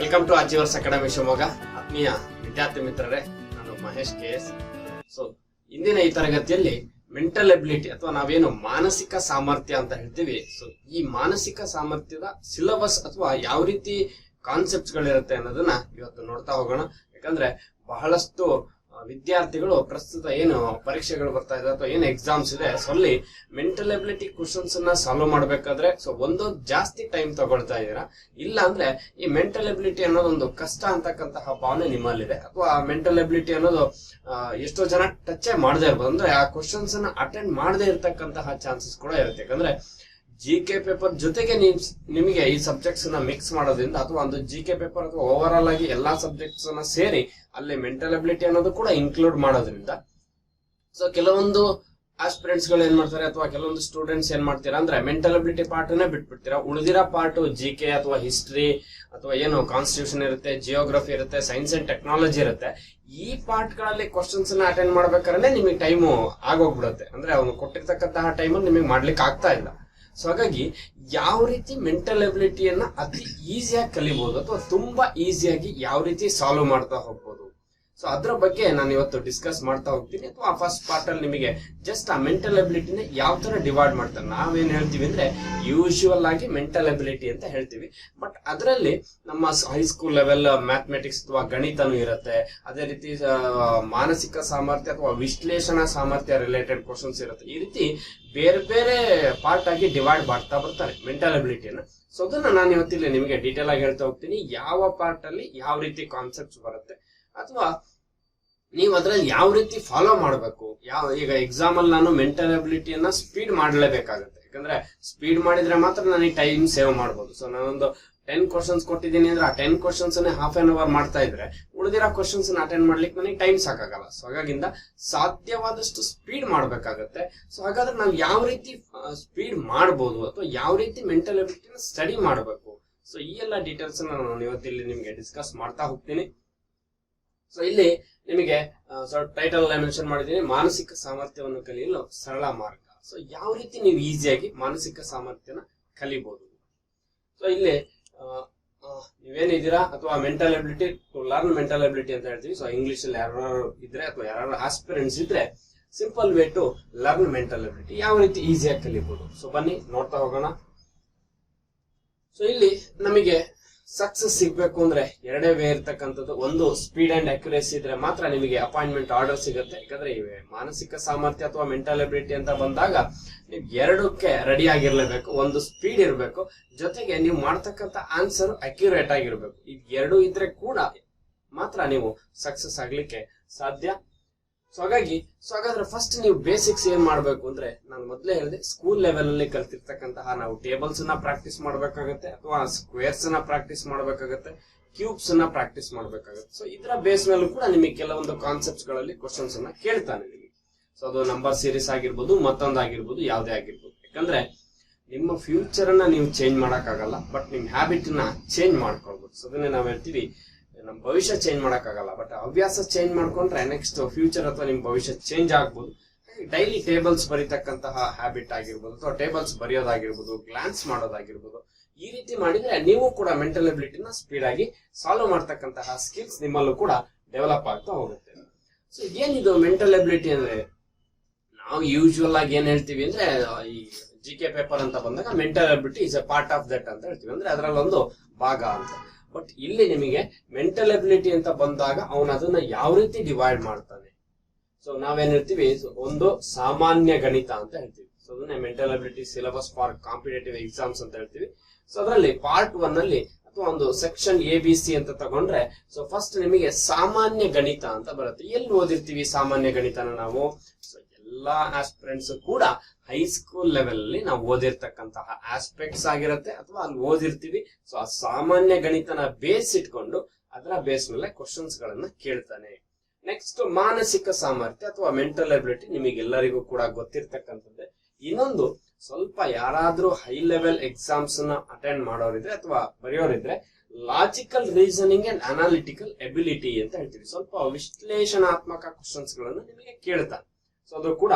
Welcome to achievers academy Shivamogga. ಆತ್ಮೀಯ ವಿದ್ಯಾರ್ಥಿ ಮಿತ್ರರೇ, ನಾನು ಮಹೇಶ್ ಕೆ ಎಸ್. ಸೊ ಇಂದಿನ ಈ ತರಗತಿಯಲ್ಲಿ ಮೆಂಟಲ್ ಎಬಿಲಿಟಿ ಅಥವಾ ನಾವೇನು ಮಾನಸಿಕ ಸಾಮರ್ಥ್ಯ ಅಂತ ಹೇಳ್ತೀವಿ. ಸೊ ಈ ಮಾನಸಿಕ ಸಾಮರ್ಥ್ಯದ ಸಿಲಬಸ್ ಅಥವಾ ಯಾವ ರೀತಿ ಕಾನ್ಸೆಪ್ಟ್ಸ್ ಗಳಿರುತ್ತೆ ಅನ್ನೋದನ್ನ ಇವತ್ತು ನೋಡ್ತಾ ಹೋಗೋಣ. ಯಾಕಂದ್ರೆ ಬಹಳಷ್ಟು ವಿದ್ಯಾರ್ಥಿಗಳು ಪ್ರಸ್ತುತ ಏನು ಪರೀಕ್ಷೆಗಳು ಬರ್ತಾ ಇದೆ ಅಥವಾ ಏನು ಎಕ್ಸಾಮ್ಸ್ ಇದೆ ಸೊ ಅಲ್ಲಿ ಮೆಂಟಲ್ ಎಬಿಲಿಟಿ ಕ್ವಶನ್ಸ್ ಅನ್ನ ಸಾಲ್ವ್ ಮಾಡ್ಬೇಕಾದ್ರೆ ಸೊ ಒಂದು ಜಾಸ್ತಿ ಟೈಮ್ ತಗೊಳ್ತಾ ಇದ್ದೀರಾ? ಇಲ್ಲ ಅಂದ್ರೆ ಈ ಮೆಂಟಲ್ ಎಬಿಲಿಟಿ ಅನ್ನೋದೊಂದು ಕಷ್ಟ ಅಂತಕ್ಕಂತಹ ಭಾವನೆ ನಿಮ್ಮಲ್ಲಿದೆ. ಅಥವಾ ಮೆಂಟಲ್ ಎಬಿಲಿಟಿ ಅನ್ನೋದು ಎಷ್ಟೋ ಜನ ಟಚ್ ಮಾಡದೆ ಇರ್ಬೋದು. ಅಂದ್ರೆ ಆ ಕ್ವಶನ್ಸ್ ಅನ್ನ ಅಟೆಂಡ್ ಮಾಡದೇ ಇರತಕ್ಕಂತಹ ಚಾನ್ಸಸ್ ಕೂಡ ಇರುತ್ತೆ. ಯಾಕಂದ್ರೆ ಜಿ ಕೆ ಪೇಪರ್ ಜೊತೆಗೆ ನಿಮಗೆ ಈ ಸಬ್ಜೆಕ್ಟ್ಸ್ನ ಮಿಕ್ಸ್ ಮಾಡೋದ್ರಿಂದ, ಅಥವಾ ಒಂದು ಜಿ ಕೆ ಪೇಪರ್ ಅಥವಾ ಓವರ್ ಆಲ್ ಆಗಿ ಎಲ್ಲಾ ಸಬ್ಜೆಕ್ಟ್ಸ್ ಅನ್ನ ಸೇರಿ ಅಲ್ಲಿ ಮೆಂಟಲ್ ಅಬಿಲಿಟಿ ಅನ್ನೋದು ಕೂಡ ಇನ್ಕ್ಲೂಡ್ ಮಾಡೋದ್ರಿಂದ. ಸೊ ಕೆಲವೊಂದು ಆಸ್ಪಿರೆಂಟ್ಸ್ಗಳು ಏನ್ ಮಾಡ್ತಾರೆ ಅಥವಾ ಕೆಲವೊಂದು ಸ್ಟೂಡೆಂಟ್ಸ್ ಏನ್ ಮಾಡ್ತೀರಾ ಅಂದ್ರೆ ಮೆಂಟಲ್ ಅಬಿಲಿಟಿ ಪಾರ್ಟ್ ನೇ ಬಿಟ್ಬಿಡ್ತೀರಾ. ಉಳಿದಿರೋ ಪಾರ್ಟ್ ಜಿ ಕೆ ಅಥವಾ ಹಿಸ್ಟ್ರಿ ಅಥವಾ ಏನು ಕಾನ್ಸ್ಟಿಟ್ಯೂಷನ್ ಇರುತ್ತೆ ಜಿಯೋಗ್ರಫಿ ಇರುತ್ತೆ ಸೈನ್ಸ್ ಅಂಡ್ ಟೆಕ್ನಾಲಜಿ ಇರುತ್ತೆ. ಈ ಪಾರ್ಟ್ಗಳಲ್ಲಿ ಕ್ವಶನ್ಸ್ನ ಅಟೆಂಡ್ ಮಾಡ್ಬೇಕಾದ್ರೆ ನಿಮಗೆ ಟೈಮು ಆಗೋಗ್ಬಿಡುತ್ತೆ. ಅಂದ್ರೆ ಅವನು ಕೊಟ್ಟಿರ್ತಕ್ಕಂತಹ ಟೈಮಲ್ಲಿ ನಿಮಗೆ ಮಾಡ್ಲಿಕ್ಕೆ ಆಗ್ತಾ ಇಲ್ಲ. ಸೊ ಹಾಗಾಗಿ ಯಾವ ರೀತಿ ಮೆಂಟಲ್ ಎಬಿಲಿಟಿಯನ್ನ ಅತಿ ಈಸಿಯಾಗಿ ಕಲಿಬಹುದು ಅಥವಾ ತುಂಬಾ ಈಸಿಯಾಗಿ ಯಾವ ರೀತಿ ಸಾಲ್ವ್ ಮಾಡ್ತಾ ಹೋಗ್ಬೋದು? ಸೊ ಅದ್ರ ಬಗ್ಗೆ ನಾನು ಇವತ್ತು ಡಿಸ್ಕಸ್ ಮಾಡ್ತಾ ಹೋಗ್ತೀನಿ. ಅಥವಾ ಫಸ್ಟ್ ಪಾರ್ಟ್ ಅಲ್ಲಿ ನಿಮಗೆ ಜಸ್ಟ್ ಆ ಮೆಂಟಲ್ ಎಬಿಲಿಟಿನ ಯಾವ ತರ ಡಿವೈಡ್ ಮಾಡ್ತಾರೆ, ನಾವೇನ್ ಹೇಳ್ತೀವಿ ಅಂದ್ರೆ ಯೂಶುವಲ್ ಆಗಿ ಮೆಂಟಲ್ ಎಬಿಲಿಟಿ ಅಂತ ಹೇಳ್ತೀವಿ. ಬಟ್ ಅದರಲ್ಲಿ ನಮ್ಮ ಹೈಸ್ಕೂಲ್ ಲೆವೆಲ್ ಮ್ಯಾಥಮೆಟಿಕ್ಸ್ ಅಥವಾ ಗಣಿತನೂ ಇರುತ್ತೆ. ಅದೇ ರೀತಿ ಮಾನಸಿಕ ಸಾಮರ್ಥ್ಯ ಅಥವಾ ವಿಶ್ಲೇಷಣಾ ಸಾಮರ್ಥ್ಯ ರಿಲೇಟೆಡ್ ಕ್ವಶನ್ಸ್ ಇರುತ್ತೆ. ಈ ರೀತಿ ಬೇರೆ ಬೇರೆ ಪಾರ್ಟ್ ಆಗಿ ಡಿವೈಡ್ ಮಾಡ್ತಾ ಬರ್ತಾರೆ ಮೆಂಟಲ್ ಎಬಿಲಿಟಿಯನ್ನು ಸೊ ಅದನ್ನ ನಾನು ಇವತ್ತಿಲ್ಲಿ ನಿಮಗೆ ಡೀಟೇಲ್ ಆಗಿ ಹೇಳ್ತಾ ಹೋಗ್ತೀನಿ. ಯಾವ ಪಾರ್ಟ್ ಅಲ್ಲಿ ಯಾವ ರೀತಿ ಕಾನ್ಸೆಪ್ಟ್ಸ್ ಬರುತ್ತೆ. ಅಥವಾ ನೀವು ಅದ್ರಲ್ಲಿ ಯಾವ ರೀತಿ ಫಾಲೋ ಮಾಡಬೇಕು? ಯಾವ, ಈಗ ಎಕ್ಸಾಮ್ ಅಲ್ಲಿ ನಾನು ಮೆಂಟಲ್ ಅಬಿಲಿಟಿಯನ್ನ ಸ್ಪೀಡ್ ಮಾಡಲೇಬೇಕಾಗುತ್ತೆ. ಯಾಕಂದ್ರೆ ಸ್ಪೀಡ್ ಮಾಡಿದ್ರೆ ಮಾತ್ರ ನನಗೆ ಟೈಮ್ ಸೇವ್ ಮಾಡ್ಬೋದು. ಸೊ ನಾನೊಂದು ಟೆನ್ ಕ್ವಶನ್ಸ್ ಕೊಟ್ಟಿದ್ದೀನಿ ಅಂದ್ರೆ ಆ ten questions half an hour ಮಾಡ್ತಾ ಇದ್ರೆ ಉಳಿದಿರೋ ಕ್ವಶನ್ಸ್ ಅಟೆಂಡ್ ಮಾಡ್ಲಿಕ್ಕೆ ನನಗೆ ಟೈಮ್ ಸಾಕಾಗಲ್ಲ. ಸೊ ಹಾಗಾಗಿಂದ ಸಾಧ್ಯವಾದಷ್ಟು ಸ್ಪೀಡ್ ಮಾಡಬೇಕಾಗತ್ತೆ. ಸೊ ಹಾಗಾದ್ರೆ ನಾವು ಯಾವ ರೀತಿ ಸ್ಪೀಡ್ ಮಾಡ್ಬೋದು ಅಥವಾ ಯಾವ ರೀತಿ ಮೆಂಟಲ್ ಅಬಿಲಿಟಿನ ಸ್ಟಡಿ ಮಾಡಬೇಕು? ಸೊ ಈ ಎಲ್ಲ ಡೀಟೇಲ್ಸ್ ನಾನು ಇವತ್ತಿಲ್ಲಿ ನಿಮಗೆ ಡಿಸ್ಕಸ್ ಮಾಡ್ತಾ ಹೋಗ್ತೀನಿ. ಸೊ ಇಲ್ಲಿ ನಿಮಗೆ ಟೈಟಲ್ ಮೆನ್ಷನ್ ಮಾಡಿದ್ದೀನಿ, ಮಾನಸಿಕ ಸಾಮರ್ಥ್ಯವನ್ನು ಕಲಿಯಲು ಸರಳ ಮಾರ್ಗ. ಸೊ ಯಾವ ರೀತಿ ನೀವು ಈಸಿಯಾಗಿ ಮಾನಸಿಕ ಸಾಮರ್ಥ್ಯನ ಕಲಿಬಹುದು ಸೊ ಇಲ್ಲಿ ನೀವೇನಿದ್ದೀರಾ ಅಥವಾ mental ability to learn mental ability ಅಂತ ಹೇಳ್ತೀವಿ. ಸೊ ಇಂಗ್ಲಿಷ್ ಅಲ್ಲಿ ಯಾರು ಇದ್ರೆ ಅಥವಾ ಯಾರು ಆಸ್ಪಿರೆಂಟ್ಸ್ ಇದ್ರೆ simple way to learn mental ability ಯಾವ ರೀತಿ ಈಸಿಯಾಗಿ ಕಲಿಬಹುದು ಸೊ ಬನ್ನಿ, ನೋಡ್ತಾ ಹೋಗೋಣ. ಸೊ ಇಲ್ಲಿ ನಮಗೆ ಸಕ್ಸಸ್ ಸಿಗ್ಬೇಕು ಅಂದ್ರೆ ಎರಡೇ ವೇ ಇರ್ತಕ್ಕಂಥದ್ದು ಒಂದು ಸ್ಪೀಡ್ ಅಂಡ್ ಅಕ್ಯುರೇಸಿ ಇದ್ರೆ ಮಾತ್ರ ನಿಮಗೆ ಅಪಾಯಿಂಟ್ಮೆಂಟ್ ಆರ್ಡರ್ ಸಿಗುತ್ತೆ. ಯಾಕಂದ್ರೆ ಇವೆ ಮಾನಸಿಕ ಸಾಮರ್ಥ್ಯ ಅಥವಾ ಮೆಂಟಲ್ ಎಬಿಲಿಟಿ ಅಂತ ಬಂದಾಗ ನೀವು ಎರಡಕ್ಕೆ ರೆಡಿ ಆಗಿರ್ಲೇಬೇಕು, ಒಂದು ಸ್ಪೀಡ್ ಇರಬೇಕು. ಜೊತೆಗೆ ನೀವು ಮಾಡ್ತಕ್ಕಂಥ ಆನ್ಸರ್ ಅಕ್ಯುರೇಟ್ ಆಗಿರ್ಬೇಕು. ಇದು ಎರಡು ಇದ್ರೆ ಕೂಡ ಮಾತ್ರ ನೀವು ಸಕ್ಸಸ್ ಆಗ್ಲಿಕ್ಕೆ ಸಾಧ್ಯ. ಸೊ ಹಾಗಾಗಿ ಸೊ ಹಾಗಾದ್ರೆ ಫಸ್ಟ್ ನೀವು ಬೇಸಿಕ್ಸ್ ಏನ್ ಮಾಡ್ಬೇಕು ಅಂದ್ರೆ, ನಾನು ಮೊದಲೇ ಹೇಳಿದೆ ಸ್ಕೂಲ್ ಲೆವೆಲ್ ಅಲ್ಲಿ ಕಲ್ತಿರ್ತಕ್ಕಂತಹ ನಾವು ಟೇಬಲ್ಸ್ನ ಪ್ರಾಕ್ಟೀಸ್ ಮಾಡ್ಬೇಕಾಗತ್ತೆ, ಅಥವಾ ಸ್ಕ್ವೇರ್ಸ್ನ ಪ್ರಾಕ್ಟೀಸ್ ಮಾಡ್ಬೇಕಾಗತ್ತೆ ಕ್ಯೂಬ್ಸ್ನ ಪ್ರಾಕ್ಟೀಸ್ ಮಾಡ್ಬೇಕಾಗತ್ತೆ. ಸೊ ಇದರ ಬೇಸ್ ಮೇಲೂ ಕೂಡ ನಿಮಗೆ ಕೆಲವೊಂದು ಕಾನ್ಸೆಪ್ಟ್ಸ್ಗಳಲ್ಲಿ ಕ್ವಶನ್ಸ್ ಅನ್ನ ಕೇಳ್ತಾನೆ ನಿಮಗೆ. ಸೊ ಅದು ನಂಬರ್ ಸೀರೀಸ್ ಆಗಿರ್ಬೋದು, ಮತ್ತೊಂದು ಆಗಿರ್ಬೋದು, ಯಾವುದೇ ಆಗಿರ್ಬೋದು. ಯಾಕಂದ್ರೆ ನಿಮ್ಮ ಫ್ಯೂಚರ್ ಅನ್ನ ನೀವು ಚೇಂಜ್ ಮಾಡೋಕ್ಕಾಗಲ್ಲ ಬಟ್ ನಿಮ್ ಹ್ಯಾಬಿಟ್ನ ಚೇಂಜ್ ಮಾಡ್ಕೊಳ್ಬೋದು. ಸೊ ಅದನ್ನೇ ನಾವು ಹೇಳ್ತೀವಿ ನಮ್ಮ ಭವಿಷ್ಯ ಚೇಂಜ್ ಮಾಡಕ್ಕಾಗಲ್ಲ. ಬಟ್ ಹವ್ಯಾಸ ಚೇಂಜ್ ಮಾಡ್ಕೊಂಡ್ರೆ ನೆಕ್ಸ್ಟ್ ಫ್ಯೂಚರ್ ಅಥವಾ ನಿಮ್ಮ ಭವಿಷ್ಯ ಚೇಂಜ್ ಆಗ್ಬೋದು. ಡೈಲಿ ಟೇಬಲ್ಸ್ ಬರೀತಕ್ಕಂತಹ ಹ್ಯಾಬಿಟ್ ಆಗಿರ್ಬೋದು ಅಥವಾ ಟೇಬಲ್ಸ್ ಬರೆಯೋದಾಗಿರ್ಬೋದು ಗ್ಲಾನ್ಸ್ ಮಾಡೋದಾಗಿರ್ಬೋದು. ಈ ರೀತಿ ಮಾಡಿದ್ರೆ ನೀವು ಕೂಡ ಮೆಂಟಲ್ ಎಬಿಲಿಟಿನ ಸ್ಪೀಡ್ ಆಗಿ ಸಾಲ್ವ್ ಮಾಡ್ತಕ್ಕಂತಹ ಸ್ಕಿಲ್ಸ್ ನಿಮ್ಮಲ್ಲೂ ಕೂಡ ಡೆವಲಪ್ ಆಗ್ತಾ ಹೋಗುತ್ತೆ. ಸೊ ಏನಿದು ಮೆಂಟಲ್ ಎಬಿಲಿಟಿ ಅಂದ್ರೆ? ನಾವು ಯೂಶುವಲ್ ಆಗಿ ಏನ್ ಹೇಳ್ತೀವಿ ಅಂದ್ರೆ ಈ ಜಿ ಕೆ ಪೇಪರ್ ಅಂತ ಬಂದಾಗ mental ability is a part of that ಅಂತ ಹೇಳ್ತೀವಿ. ಅಂದ್ರೆ ಅದರಲ್ಲೊಂದು ಭಾಗ ಅಂತ. ಬಟ್ ಇಲ್ಲಿ ನಿಮಗೆ ಮೆಂಟಲ್ ಎಬಿಲಿಟಿ ಅಂತ ಬಂದಾಗ ಅವನು ಅದನ್ನ ಯಾವ ರೀತಿ ಡಿವೈಡ್ ಮಾಡ್ತಾನೆ? ಸೊ ನಾವೇನ್ ಹೇಳ್ತೀವಿ? ಒಂದು ಸಾಮಾನ್ಯ ಗಣಿತ ಅಂತ ಹೇಳ್ತೀವಿ. ಸೊ ಅದನ್ನ mental ability syllabus for competitive exams ಅಂತ ಹೇಳ್ತೀವಿ. ಸೊ ಅದರಲ್ಲಿ ಪಾರ್ಟ್ ಒನ್ ಅಲ್ಲಿ ಅಥವಾ ಒಂದು ಸೆಕ್ಷನ್ ಎ ಬಿ ಸಿ ಅಂತ ತಗೊಂಡ್ರೆ ಸೊ ಫಸ್ಟ್ ನಿಮಗೆ ಸಾಮಾನ್ಯ ಗಣಿತ ಅಂತ ಬರುತ್ತೆ. ಎಲ್ಲಿ ಓದಿರ್ತೀವಿ ಸಾಮಾನ್ಯ ಗಣಿತನ ನಾವು? ಎಲ್ಲಾ ಆಸ್ಪಿರೆಂಟ್ಸ್ ಕೂಡ ಹೈಸ್ಕೂಲ್ ಲೆವೆಲ್ ಅಲ್ಲಿ ನಾವು ಓದಿರ್ತಕ್ಕಂತಹ ಆಸ್ಪೆಕ್ಟ್ಸ್ ಆಗಿರುತ್ತೆ ಅಥವಾ ಅಲ್ಲಿ ಓದಿರ್ತೀವಿ. ಸೊ ಆ ಸಾಮಾನ್ಯ ಗಣಿತನ ಬೇಸ್ ಇಟ್ಕೊಂಡು ಅದರ ಬೇಸ್ ಮೇಲೆ ಕ್ವಶನ್ಸ್ ಗಳನ್ನ ಕೇಳ್ತಾನೆ. ನೆಕ್ಸ್ಟ್ ಮಾನಸಿಕ ಸಾಮರ್ಥ್ಯ ಅಥವಾ ಮೆಂಟಲ್ ಎಬಿಲಿಟಿ ನಿಮಗೆಲ್ಲರಿಗೂ ಕೂಡ ಗೊತ್ತಿರ್ತಕ್ಕಂಥದ್ದೇ. ಇನ್ನೊಂದು, ಸ್ವಲ್ಪ ಯಾರಾದ್ರೂ ಹೈ ಲೆವೆಲ್ ಎಕ್ಸಾಮ್ಸ್ನ ಅಟೆಂಡ್ ಮಾಡೋರಿದ್ರೆ ಅಥವಾ ಬರೆಯೋರಿದ್ರೆ logical reasoning and analytical ability ಅಂತ ಹೇಳ್ತೀವಿ. ಸ್ವಲ್ಪ ವಿಶ್ಲೇಷಣಾತ್ಮಕ ಕ್ವಶನ್ಸ್ಗಳನ್ನು ನಿಮಗೆ ಕೇಳ್ತಾನೆ ಸೊ ಅದು ಕೂಡ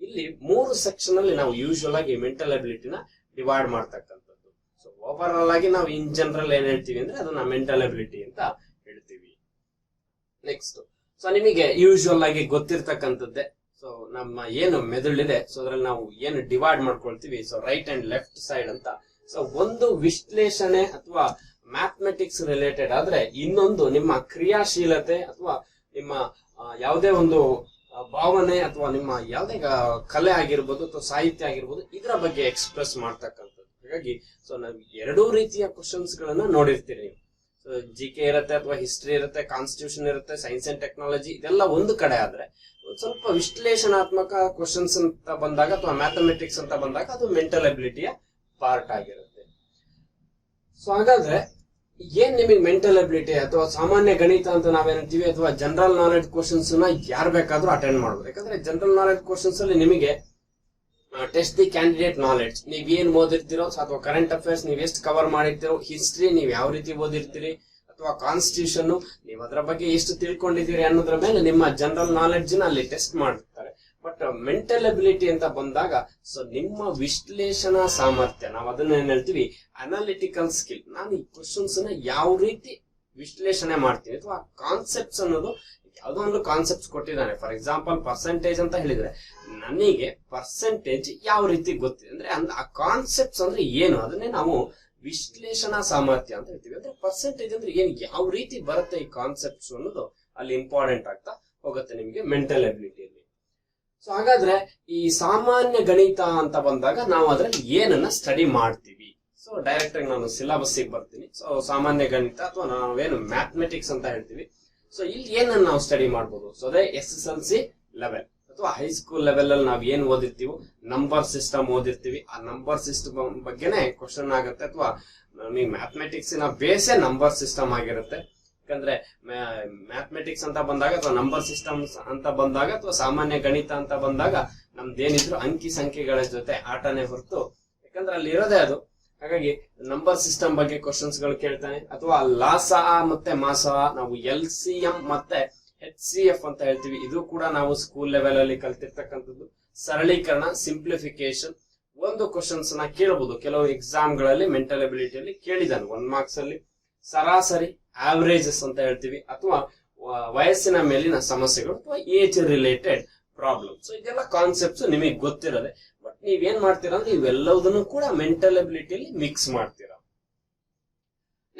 ಇಲ್ಲಿ ಮೂರು ಸೆಕ್ಷನ್ ಅಲ್ಲಿ ನಾವು ಯೂಶುವಲ್ ಆಗಿ ಮೆಂಟಲ್ ಅಬಿಲಿಟಿನ ಡಿವೈಡ್ ಮಾಡ್ತಕ್ಕಂಥದ್ದು. ಸೊ ಓವರ್ ಆಲ್ ಆಗಿ ನಾವು ಇನ್ ಜನರಲ್ ಏನ್ ಹೇಳ್ತೀವಿ ಅಂದ್ರೆ ಅದನ್ನ ಮೆಂಟಲ್ ಅಬಿಲಿಟಿ ಅಂತ ಹೇಳ್ತೀವಿ. ನೆಕ್ಸ್ಟ್ ಸೊ ನಿಮಗೆ ಯೂಶುವಲ್ ಆಗಿ ಗೊತ್ತಿರ್ತಕ್ಕಂಥದ್ದೇ. ಸೊ ನಮ್ಮ ಏನು ಮೆದುಳಿದೆ ಸೊ ಅದ್ರಲ್ಲಿ ನಾವು ಏನು ಡಿವೈಡ್ ಮಾಡ್ಕೊಳ್ತೀವಿ. So right and left side ಅಂತ. ಸೊ ಒಂದು ವಿಶ್ಲೇಷಣೆ ಅಥವಾ ಮ್ಯಾಥಮೆಟಿಕ್ಸ್ ರಿಲೇಟೆಡ್ ಆದ್ರೆ ಇನ್ನೊಂದು ನಿಮ್ಮ ಕ್ರಿಯಾಶೀಲತೆ ಅಥವಾ ನಿಮ್ಮ ಯಾವುದೇ ಒಂದು ಭಾವನೆ ಅಥವಾ ನಿಮ್ಮ ಯಾವುದೇ ಕಲೆ ಆಗಿರ್ಬೋದು ಅಥವಾ ಸಾಹಿತ್ಯ ಆಗಿರ್ಬೋದು ಇದರ ಬಗ್ಗೆ ಎಕ್ಸ್ಪ್ರೆಸ್ ಮಾಡ್ತಕ್ಕಂಥದ್ದು. ಹಾಗಾಗಿ ಸೊ ನಾವು ಎರಡೂ ರೀತಿಯ ಕ್ವಶನ್ಸ್ ಗಳನ್ನ ನೋಡಿರ್ತೀರಿ ನೀವು. ಜಿ ಕೆ ಇರುತ್ತೆ ಅಥವಾ ಹಿಸ್ಟ್ರಿ ಇರುತ್ತೆ ಕಾನ್ಸ್ಟಿಟ್ಯೂಷನ್ ಇರುತ್ತೆ ಸೈನ್ಸ್ ಅಂಡ್ ಟೆಕ್ನಾಲಜಿ ಇದೆಲ್ಲ ಒಂದು ಕಡೆ ಆದ್ರೆ, ಒಂದ್ ಸ್ವಲ್ಪ ವಿಶ್ಲೇಷಣಾತ್ಮಕ ಕ್ವಶನ್ಸ್ ಅಂತ ಬಂದಾಗ ಅಥವಾ ಮ್ಯಾಥಮೆಟಿಕ್ಸ್ ಅಂತ ಬಂದಾಗ ಅದು ಮೆಂಟಲ್ ಅಬಿಲಿಟಿಯ ಪಾರ್ಟ್ ಆಗಿರುತ್ತೆ. ಸೊ ಹಾಗಾದ್ರೆ ಏನ್ ನಿಮಗೆ ಮೆಂಟಲ್ ಅಬಿಲಿಟಿ ಅಥವಾ ಸಾಮಾನ್ಯ ಗಣಿತ ಅಂತ ನಾವೇನಂತೀವಿ ಅಥವಾ ಜನರಲ್ ನಾಲೆಡ್ಜ್ ಕ್ವಶನ್ಸ್ನ ಯಾರು ಬೇಕಾದ್ರೂ ಅಟೆಂಡ್ ಮಾಡಬಹುದು ಯಾಕಂದ್ರೆ ಜನರಲ್ ನಾಲೆಡ್ಜ್ ಕ್ವಶನ್ಸ್ ಅಲ್ಲಿ ನಿಮಗೆ ಟೆಸ್ಟ್ ದಿ ಕ್ಯಾಂಡಿಡೇಟ್ ನಾಲೆಡ್ಜ್ ನೀವ್ ಏನ್ ಓದಿರ್ತೀರೋ ಅಥವಾ ಕರೆಂಟ್ ಅಫೇರ್ಸ್ ನೀವ್ ಎಷ್ಟು ಕವರ್ ಮಾಡಿರ್ತೀರೋ ಹಿಸ್ಟ್ರಿ ನೀವ್ ಯಾವ ರೀತಿ ಓದಿರ್ತೀರಿ ಅಥವಾ ಕಾನ್ಸ್ಟಿಟ್ಯೂಷನ್ ನೀವು ಅದರ ಬಗ್ಗೆ ಎಷ್ಟು ತಿಳ್ಕೊಂಡಿದ್ದೀರಿ ಅನ್ನೋದ್ರ ಮೇಲೆ ನಿಮ್ಮ ಜನರಲ್ ನಾಲೆಡ್ಜ್ನ ಅಲ್ಲಿ ಟೆಸ್ಟ್ ಮಾಡ್ತಾರೆ ಬಟ್ ಮೆಂಟಲ್ ಅಬಿಲಿಟಿ ಅಂತ ಬಂದಾಗ ಸೊ ನಿಮ್ಮ ವಿಶ್ಲೇಷಣಾ ಸಾಮರ್ಥ್ಯ, ನಾವು ಅದನ್ನ ಏನ್ ಹೇಳ್ತೀವಿ ಅನಾಲಿಟಿಕಲ್ ಸ್ಕಿಲ್ ನಾನು ಈ ಕ್ವಶನ್ಸ್ನ ಯಾವ ರೀತಿ ವಿಶ್ಲೇಷಣೆ ಮಾಡ್ತೀನಿ ಅಥವಾ ಕಾನ್ಸೆಪ್ಟ್ಸ್ ಅನ್ನೋದು, ಯಾವುದೋ ಒಂದು ಕಾನ್ಸೆಪ್ಟ್ಸ್ ಕೊಟ್ಟಿದ್ದಾನೆ ಫಾರ್ ಎಕ್ಸಾಂಪಲ್ ಪರ್ಸೆಂಟೇಜ್ ಅಂತ ಹೇಳಿದ್ರೆ, ನನಗೆ ಪರ್ಸೆಂಟೇಜ್ ಯಾವ ರೀತಿ ಗೊತ್ತಿದೆ? ಅಂದ್ರೆ, ಅಂದ್- ಆ ಕಾನ್ಸೆಪ್ಟ್ಸ್ ಅಂದ್ರೆ ಏನು? ಅದನ್ನೇ ನಾವು ವಿಶ್ಲೇಷಣಾ ಸಾಮರ್ಥ್ಯ ಅಂತ ಹೇಳ್ತೀವಿ. ಅಂದ್ರೆ ಪರ್ಸೆಂಟೇಜ್ ಅಂದ್ರೆ ಏನು? ಯಾವ ರೀತಿ ಬರುತ್ತೆ ಈ ಕಾನ್ಸೆಪ್ಟ್ಸ್ ಅನ್ನೋದು ಅಲ್ಲಿ ಇಂಪಾರ್ಟೆಂಟ್ ಆಗ್ತಾ ಹೋಗುತ್ತೆ ನಿಮಗೆ ಮೆಂಟಲ್ ಅಬಿಲಿಟಿಯಲ್ಲಿ ಸೊ ಹಾಗಾದ್ರೆ ಈ ಸಾಮಾನ್ಯ ಗಣಿತ ಅಂತ ಬಂದಾಗ ನಾವು ಅದ್ರಲ್ಲಿ ಏನನ್ನ ಸ್ಟಡಿ ಮಾಡ್ತೀವಿ. ಸೊ ಡೈರೆಕ್ಟ್ ಆಗಿ ನಾನು ಸಿಲೆಬಸ್ ಬರ್ತೀನಿ. ಸೊ ಸಾಮಾನ್ಯ ಗಣಿತ ಅಥವಾ ನಾವೇನು ಮ್ಯಾಥಮೆಟಿಕ್ಸ್ ಅಂತ ಹೇಳ್ತೀವಿ. ಸೊ ಇಲ್ಲಿ ಏನನ್ನ ನಾವು ಸ್ಟಡಿ ಮಾಡ್ಬೋದು? ಸೊ ಅದೇ S S L C level ಅಥವಾ ಹೈಸ್ಕೂಲ್ ಲೆವೆಲ್ ಅಲ್ಲಿ ನಾವ್ ಏನ್ ಓದಿರ್ತೀವೋ ನಂಬರ್ ಸಿಸ್ಟಮ್ ಓದಿರ್ತೀವಿ. ಆ ನಂಬರ್ ಸಿಸ್ಟಮ್ ಬಗ್ಗೆನೆ ಕ್ವಶನ್ ಆಗುತ್ತೆ ಅಥವಾ ಮ್ಯಾಥಮೆಟಿಕ್ಸ್ನ ಬೇಸೇ ನಂಬರ್ ಸಿಸ್ಟಮ್ ಆಗಿರುತ್ತೆ. ಯಾಕಂದ್ರೆ ಮ್ಯಾಥಮೆಟಿಕ್ಸ್ ಅಂತ ಬಂದಾಗ ಅಥವಾ ನಂಬರ್ ಸಿಸ್ಟಮ್ಸ್ ಅಂತ ಬಂದಾಗ ಅಥವಾ ಸಾಮಾನ್ಯ ಗಣಿತ ಅಂತ ಬಂದಾಗ ನಮ್ದೇನಿದ್ರು ಅಂಕಿ ಸಂಖ್ಯೆಗಳ ಜೊತೆ ಆಟನೇ ಹೊರತು. ಯಾಕಂದ್ರೆ ಅಲ್ಲಿ ಇರೋದೇ ಅದು. ಹಾಗಾಗಿ ನಂಬರ್ ಸಿಸ್ಟಮ್ ಬಗ್ಗೆ ಕ್ವಶನ್ಸ್ಗಳು ಕೇಳ್ತಾನೆ. ಅಥವಾ ಲಾಸ ಮತ್ತೆ ಮಾಸ ನಾವು ಎಲ್ ಸಿ ಎಂ ಮತ್ತೆ ಎಚ್ ಸಿ ಎಫ್ ಅಂತ ಹೇಳ್ತೀವಿ. ಇದು ಕೂಡ ನಾವು ಸ್ಕೂಲ್ ಲೆವೆಲ್ ಅಲ್ಲಿ ಕಲ್ತಿರ್ತಕ್ಕಂಥದ್ದು. ಸರಳೀಕರಣ ಸಿಂಪ್ಲಿಫಿಕೇಶನ್ ಒಂದು ಕ್ವಶನ್ಸ್ನ ಕೇಳಬಹುದು ಕೆಲವು ಎಕ್ಸಾಮ್ಗಳಲ್ಲಿ ಮೆಂಟಲ್ ಅಬಿಲಿಟಿಯಲ್ಲಿ ಕೇಳಿದಾನೆ ಒನ್ ಮಾರ್ಕ್ಸ್ ಅಲ್ಲಿ. ಸರಾಸರಿ ಆವರೇಜಸ್ ಅಂತ ಹೇಳ್ತೀವಿ ಅಥವಾ ವಯಸ್ಸಿನ ಮೇಲಿನ ಸಮಸ್ಯೆಗಳು ಅಥವಾ ಏಜ್ ರಿಲೇಟೆಡ್ ಪ್ರಾಬ್ಲಮ್ ಸೊ ಇದೆಲ್ಲ ಕಾನ್ಸೆಪ್ಟ್ಸ್ ನಿಮಗೆ ಗೊತ್ತಿರೋದೆ ಬಟ್ ನೀವೇನ್ ಮಾಡ್ತೀರಾ ಅಂದ್ರೆ ಇವೆಲ್ಲವುದನ್ನು ಕೂಡ ಮೆಂಟಲ್ ಅಬಿಲಿಟಿಯಲ್ಲಿ ಮಿಕ್ಸ್ ಮಾಡ್ತೀರಾ.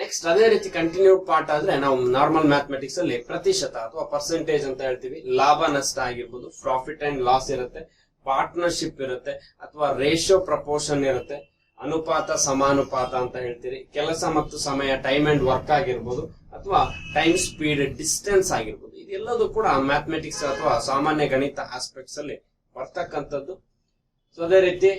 ನೆಕ್ಸ್ಟ್ ಅದೇ ರೀತಿ ಕಂಟಿನ್ಯೂ ಪಾರ್ಟ್ ಆದ್ರೆ ನಾವು ನಾರ್ಮಲ್ ಮ್ಯಾಥಮೆಟಿಕ್ಸ್ ಅಲ್ಲಿ ಪ್ರತಿಶತ ಅಥವಾ ಪರ್ಸೆಂಟೇಜ್ ಅಂತ ಹೇಳ್ತೀವಿ. ಲಾಭ, ನಷ್ಟ ಆಗಿರ್ಬೋದು ಪ್ರಾಫಿಟ್ ಅಂಡ್ ಲಾಸ್ ಇರುತ್ತೆ ಪಾರ್ಟ್ನರ್ಶಿಪ್ ಇರುತ್ತೆ, ಅಥವಾ ರೇಷಿಯೋ ಪ್ರಪೋರ್ಷನ್ ಇರುತ್ತೆ. ಅನುಪಾತ, ಸಮಾನುಪಾತ ಅಂತ ಹೇಳ್ತೀರಿ. ಕೆಲಸ ಮತ್ತು ಸಮಯ ಟೈಮ್ ಅಂಡ್ ವರ್ಕ್ ಆಗಿರ್ಬೋದು ಅಥವಾ ಟೈಮ್ ಸ್ಪೀಡ್ ಡಿಸ್ಟೆನ್ಸ್ ಆಗಿರ್ಬೋದು. ಇದೆಲ್ಲದೂ ಕೂಡ ಮ್ಯಾಥಮೆಟಿಕ್ಸ್ ಅಥವಾ ಸಾಮಾನ್ಯ ಗಣಿತ ಆಸ್ಪೆಕ್ಟ್ಸ್ ಅಲ್ಲಿ ಬರ್ತಕ್ಕಂಥದ್ದು. ಸೊ ಅದೇ ರೀತಿ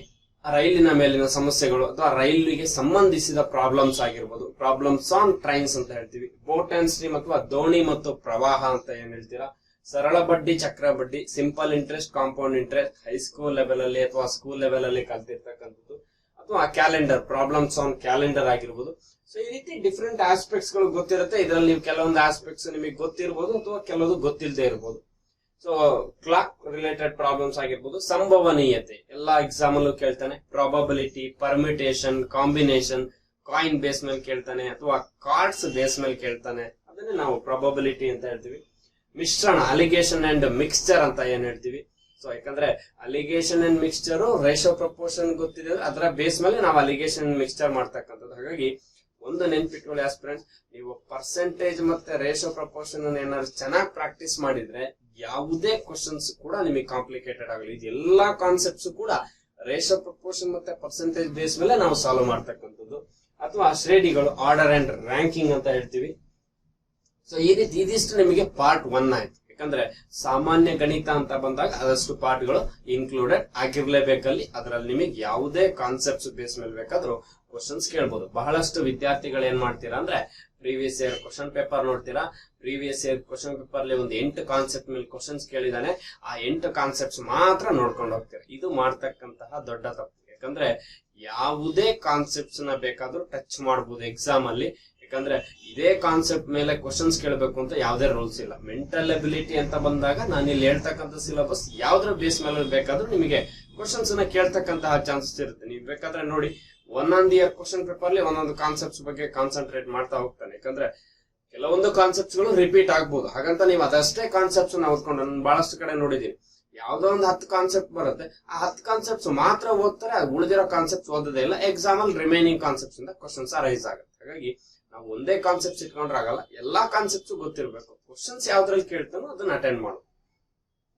ರೈಲಿನ ಮೇಲಿನ ಸಮಸ್ಯೆಗಳು ಅಥವಾ ರೈಲಿಗೆ ಸಂಬಂಧಿಸಿದ ಪ್ರಾಬ್ಲಮ್ಸ್ ಆಗಿರ್ಬೋದು. ಪ್ರಾಬ್ಲಮ್ಸ್ ಆನ್ ಟ್ರೈನ್ಸ್ ಅಂತ ಹೇಳ್ತೀವಿ. ಬೋಟ್ ಅಂಡ್ ಸ್ಟ್ರೀಮ್ ಅಥವಾ ದೋಣಿ ಮತ್ತು ಪ್ರವಾಹ ಅಂತ ಏನ್ ಹೇಳ್ತೀರಾ? ಸರಳ ಬಡ್ಡಿ, ಚಕ್ರ ಬಡ್ಡಿ simple interest compound interest high school level ಅಲ್ಲಿ ಅಥವಾ ಸ್ಕೂಲ್ ಲೆವೆಲ್ ಅಲ್ಲಿ ಕಲ್ತಿರ್ತಕ್ಕಂಥದ್ದು. ಅಥವಾ ಕ್ಯಾಲೆಂಡರ್ ಪ್ರಾಬ್ಲಮ್ಸ್ ಆನ್ ಕ್ಯಾಲೆಂಡರ್ ಆಗಿರ್ಬೋದು. ಸೊ ಈ ರೀತಿ ಡಿಫ್ರೆಂಟ್ ಆಸ್ಪೆಕ್ಟ್ಸ್ಗಳು ಗೊತ್ತಿರುತ್ತೆ. ಇದರಲ್ಲಿ ನೀವು ಕೆಲವೊಂದು ಆಸ್ಪೆಕ್ಟ್ಸ್ ನಿಮಗೆ ಗೊತ್ತಿರ್ಬೋದು ಅಥವಾ ಕೆಲವೊಂದು ಗೊತ್ತಿಲ್ಲದೆ ಇರಬಹುದು ಸೊ ಕ್ಲಾಕ್ ರಿಲೇಟೆಡ್ ಪ್ರಾಬ್ಲಮ್ಸ್ ಆಗಿರ್ಬೋದು. ಸಂಭವನೀಯತೆ. ಎಲ್ಲಾ ಎಕ್ಸಾಮ್ ಅಲ್ಲೂ ಕೇಳ್ತಾನೆ. Probability permutation combination coin base ಮೇಲೆ ಕೇಳ್ತಾನೆ ಅಥವಾ ಕಾರ್ಡ್ಸ್ ಬೇಸ್ ಮೇಲೆ ಕೇಳ್ತಾನೆ. ಅದನ್ನೇ ನಾವು ಪ್ರಾಬಬಿಲಿಟಿ ಅಂತ ಹೇಳ್ತೀವಿ. ಮಿಶ್ರಣ ಅಲಿಗೇಷನ್ ಅಂಡ್ ಮಿಕ್ಸ್ಚರ್ ಅಂತ ಏನ್ ಹೇಳ್ತೀವಿ? ಸೊ ಯಾಕಂದ್ರೆ alligation and mixture ratio proportion ಗೊತ್ತಿದೆ ಅಂದ್ರೆ ಬೇಸ್ ಮೇಲೆ ನಾವು ಅಲಿಗೇಷನ್ ಮಿಕ್ಸ್ಚರ್ ಮಾಡ್ತಕ್ಕಂಥದ್ದು. ಹಾಗಾಗಿ ಒಂದು ನೆನ್ಪಿಟ್ಕೊಳ್ಳಿ ಆಸ್ಪಿರೆಂಟ್ಸ್ ನೀವು ಪರ್ಸೆಂಟೇಜ್ ಮತ್ತೆ ರೇಷೋ ಪ್ರಪೋರ್ಷನ್ ಏನಾದ್ರು ಚೆನ್ನಾಗಿ ಪ್ರಾಕ್ಟೀಸ್ ಮಾಡಿದ್ರೆ ಯಾವುದೇ ಕ್ವಶನ್ಸ್ ಕೂಡ ನಿಮಗೆ ಕಾಂಪ್ಲಿಕೇಟೆಡ್ ಆಗಲಿ ಇದು ಎಲ್ಲಾ ಕಾನ್ಸೆಪ್ಟ್ಸ್ ಕೂಡ ರೇಷೋ ಪ್ರಪೋರ್ಷನ್ ಮತ್ತೆ ಪರ್ಸೆಂಟೇಜ್ ಬೇಸ್ ಮೇಲೆ ನಾವು ಸಾಲ್ವ್ ಮಾಡ್ತಕ್ಕಂಥದ್ದು. ಅಥವಾ ಶ್ರೇಣಿಗಳು ಆರ್ಡರ್ ಅಂಡ್ ರ್ಯಾಂಕಿಂಗ್ ಅಂತ ಹೇಳ್ತೀವಿ. ಸೊ ಈ ರೀತಿ ಇದಿಷ್ಟು ನಿಮಗೆ ಪಾರ್ಟ್ ಒನ್ ಆಯ್ತು. ಯಾಕಂದ್ರೆ ಸಾಮಾನ್ಯ ಗಣಿತ ಅಂತ ಬಂದಾಗ ಅದಷ್ಟು ಪಾರ್ಟ್ಗಳು ಇನ್ಕ್ಲೂಡೆಡ್ ಆಗಿರ್ಲೇಬೇಕಲ್ಲಿ. ಅದರಲ್ಲಿ ನಿಮಗೆ ಯಾವುದೇ ಕಾನ್ಸೆಪ್ಟ್ಸ್ ಬೇಸ್ ಮೇಲೆ ಬೇಕಾದ್ರೂ ಕ್ವಶನ್ಸ್ ಕೇಳ್ಬೋದು. ಬಹಳಷ್ಟು ವಿದ್ಯಾರ್ಥಿಗಳು ಏನ್ ಮಾಡ್ತೀರಾ ಅಂದ್ರೆ ಪ್ರೀವಿಯಸ್ ಇಯರ್ ಕ್ವಶನ್ ಪೇಪರ್ ನೋಡ್ತೀರಾ? ಪ್ರೀವಿಯಸ್ ಇಯರ್ ಕ್ವಶನ್ ಪೇಪರ್ ಅಲ್ಲಿ ಒಂದು ಎಂಟು ಕಾನ್ಸೆಪ್ಟ್ ಮೇಲೆ ಕ್ವಶನ್ಸ್ ಕೇಳಿದಾನೆ. ಆ ಎಂಟು ಕಾನ್ಸೆಪ್ಟ್ಸ್ ಮಾತ್ರ ನೋಡ್ಕೊಂಡು ಹೋಗ್ತೀರಾ. ಇದು ಮಾಡ್ತಕ್ಕಂತಹ ದೊಡ್ಡ ತಪ್ಪು. ಯಾಕಂದ್ರೆ ಯಾವುದೇ ಕಾನ್ಸೆಪ್ಟ್ಸ್ನ ಬೇಕಾದ್ರೂ ಟಚ್ ಮಾಡಬಹುದು ಎಕ್ಸಾಮ್ ಅಲ್ಲಿ. ಯಾಕಂದ್ರೆ ಇದೇ ಕಾನ್ಸೆಪ್ಟ್ ಮೇಲೆ ಕ್ವಶನ್ಸ್ ಕೇಳಬೇಕು ಅಂತ ಯಾವುದೇ ರೂಲ್ಸ್ ಇಲ್ಲ. ಮೆಂಟಲ್ ಎಬಿಲಿಟಿ ಅಂತ ಬಂದಾಗ ನಾನು ಇಲ್ಲಿ ಹೇಳ್ತಕ್ಕಂಥ ಸಿಲೆಬಸ್ ಯಾವ್ದ್ರ ಬೇಸ್ ಮೇಲೆ ಬೇಕಾದ್ರೂ ನಿಮಗೆ ಕ್ವಶನ್ಸ್ನ ಕೇಳ್ತಕ್ಕಂತಹ ಚಾನ್ಸಸ್ ಇರುತ್ತೆ. ನೀವು ಬೇಕಾದ್ರೆ ನೋಡಿ ಒಂದೊಂದು ಇಯರ್ ಕ್ವಶನ್ ಪೇಪರ್ ಅಲ್ಲಿ ಒಂದೊಂದು ಕಾನ್ಸೆಪ್ಟ್ಸ್ ಬಗ್ಗೆ ಕಾನ್ಸಂಟ್ರೇಟ್ ಮಾಡ್ತಾ ಹೋಗ್ತಾನೆ. ಯಾಕಂದ್ರೆ ಕೆಲವೊಂದು ಕಾನ್ಸೆಪ್ಟ್ಸ್ಗಳು ರಿಪೀಟ್ ಆಗ್ಬೋದು. ಹಾಗಂತ ನೀವು ಅದಷ್ಟೇ ಕಾನ್ಸೆಪ್ಟ್ಸ್ನ ಓದ್ಕೊಂಡು, ನಾನು ಬಹಳಷ್ಟು ಕಡೆ ನೋಡಿದೀನಿ. ಯಾವ್ದೋ ಒಂದು ಹತ್ತು ಕಾನ್ಸೆಪ್ಟ್ ಬರುತ್ತೆ. ಆ ಹತ್ತು ಕಾನ್ಸೆಪ್ಟ್ಸ್ ಮಾತ್ರ ಓದ್ತಾರೆ, ಉಳಿದಿರೋ ಕಾನ್ಸೆಪ್ಟ್ಸ್ ಓದೋದೇ ಇಲ್ಲ. ಎಕ್ಸಾಮ್ ಅಲ್ಲಿ ರಿಮೈನಿಂಗ್ ಕಾನ್ಸೆಪ್ಟ್ಸ್ ಇಂದ ಕ್ವಶನ್ಸ್ ರೈಸ್ ಆಗುತ್ತೆ. ಹಾಗಾಗಿ ನಾವು ಒಂದೇ ಕಾನ್ಸೆಪ್ಟ್ಸ್ ಇಟ್ಕೊಂಡ್ರೆ ಆಗಲ್ಲ ಎಲ್ಲಾ ಕಾನ್ಸೆಪ್ಟ್ಸ್ ಗೊತ್ತಿರಬೇಕು. ಕ್ವಶನ್ಸ್ ಯಾವ್ದ್ರಲ್ಲಿ ಕೇಳ್ತಾನೋ ಅದನ್ನ ಅಟೆಂಡ್ ಮಾಡು.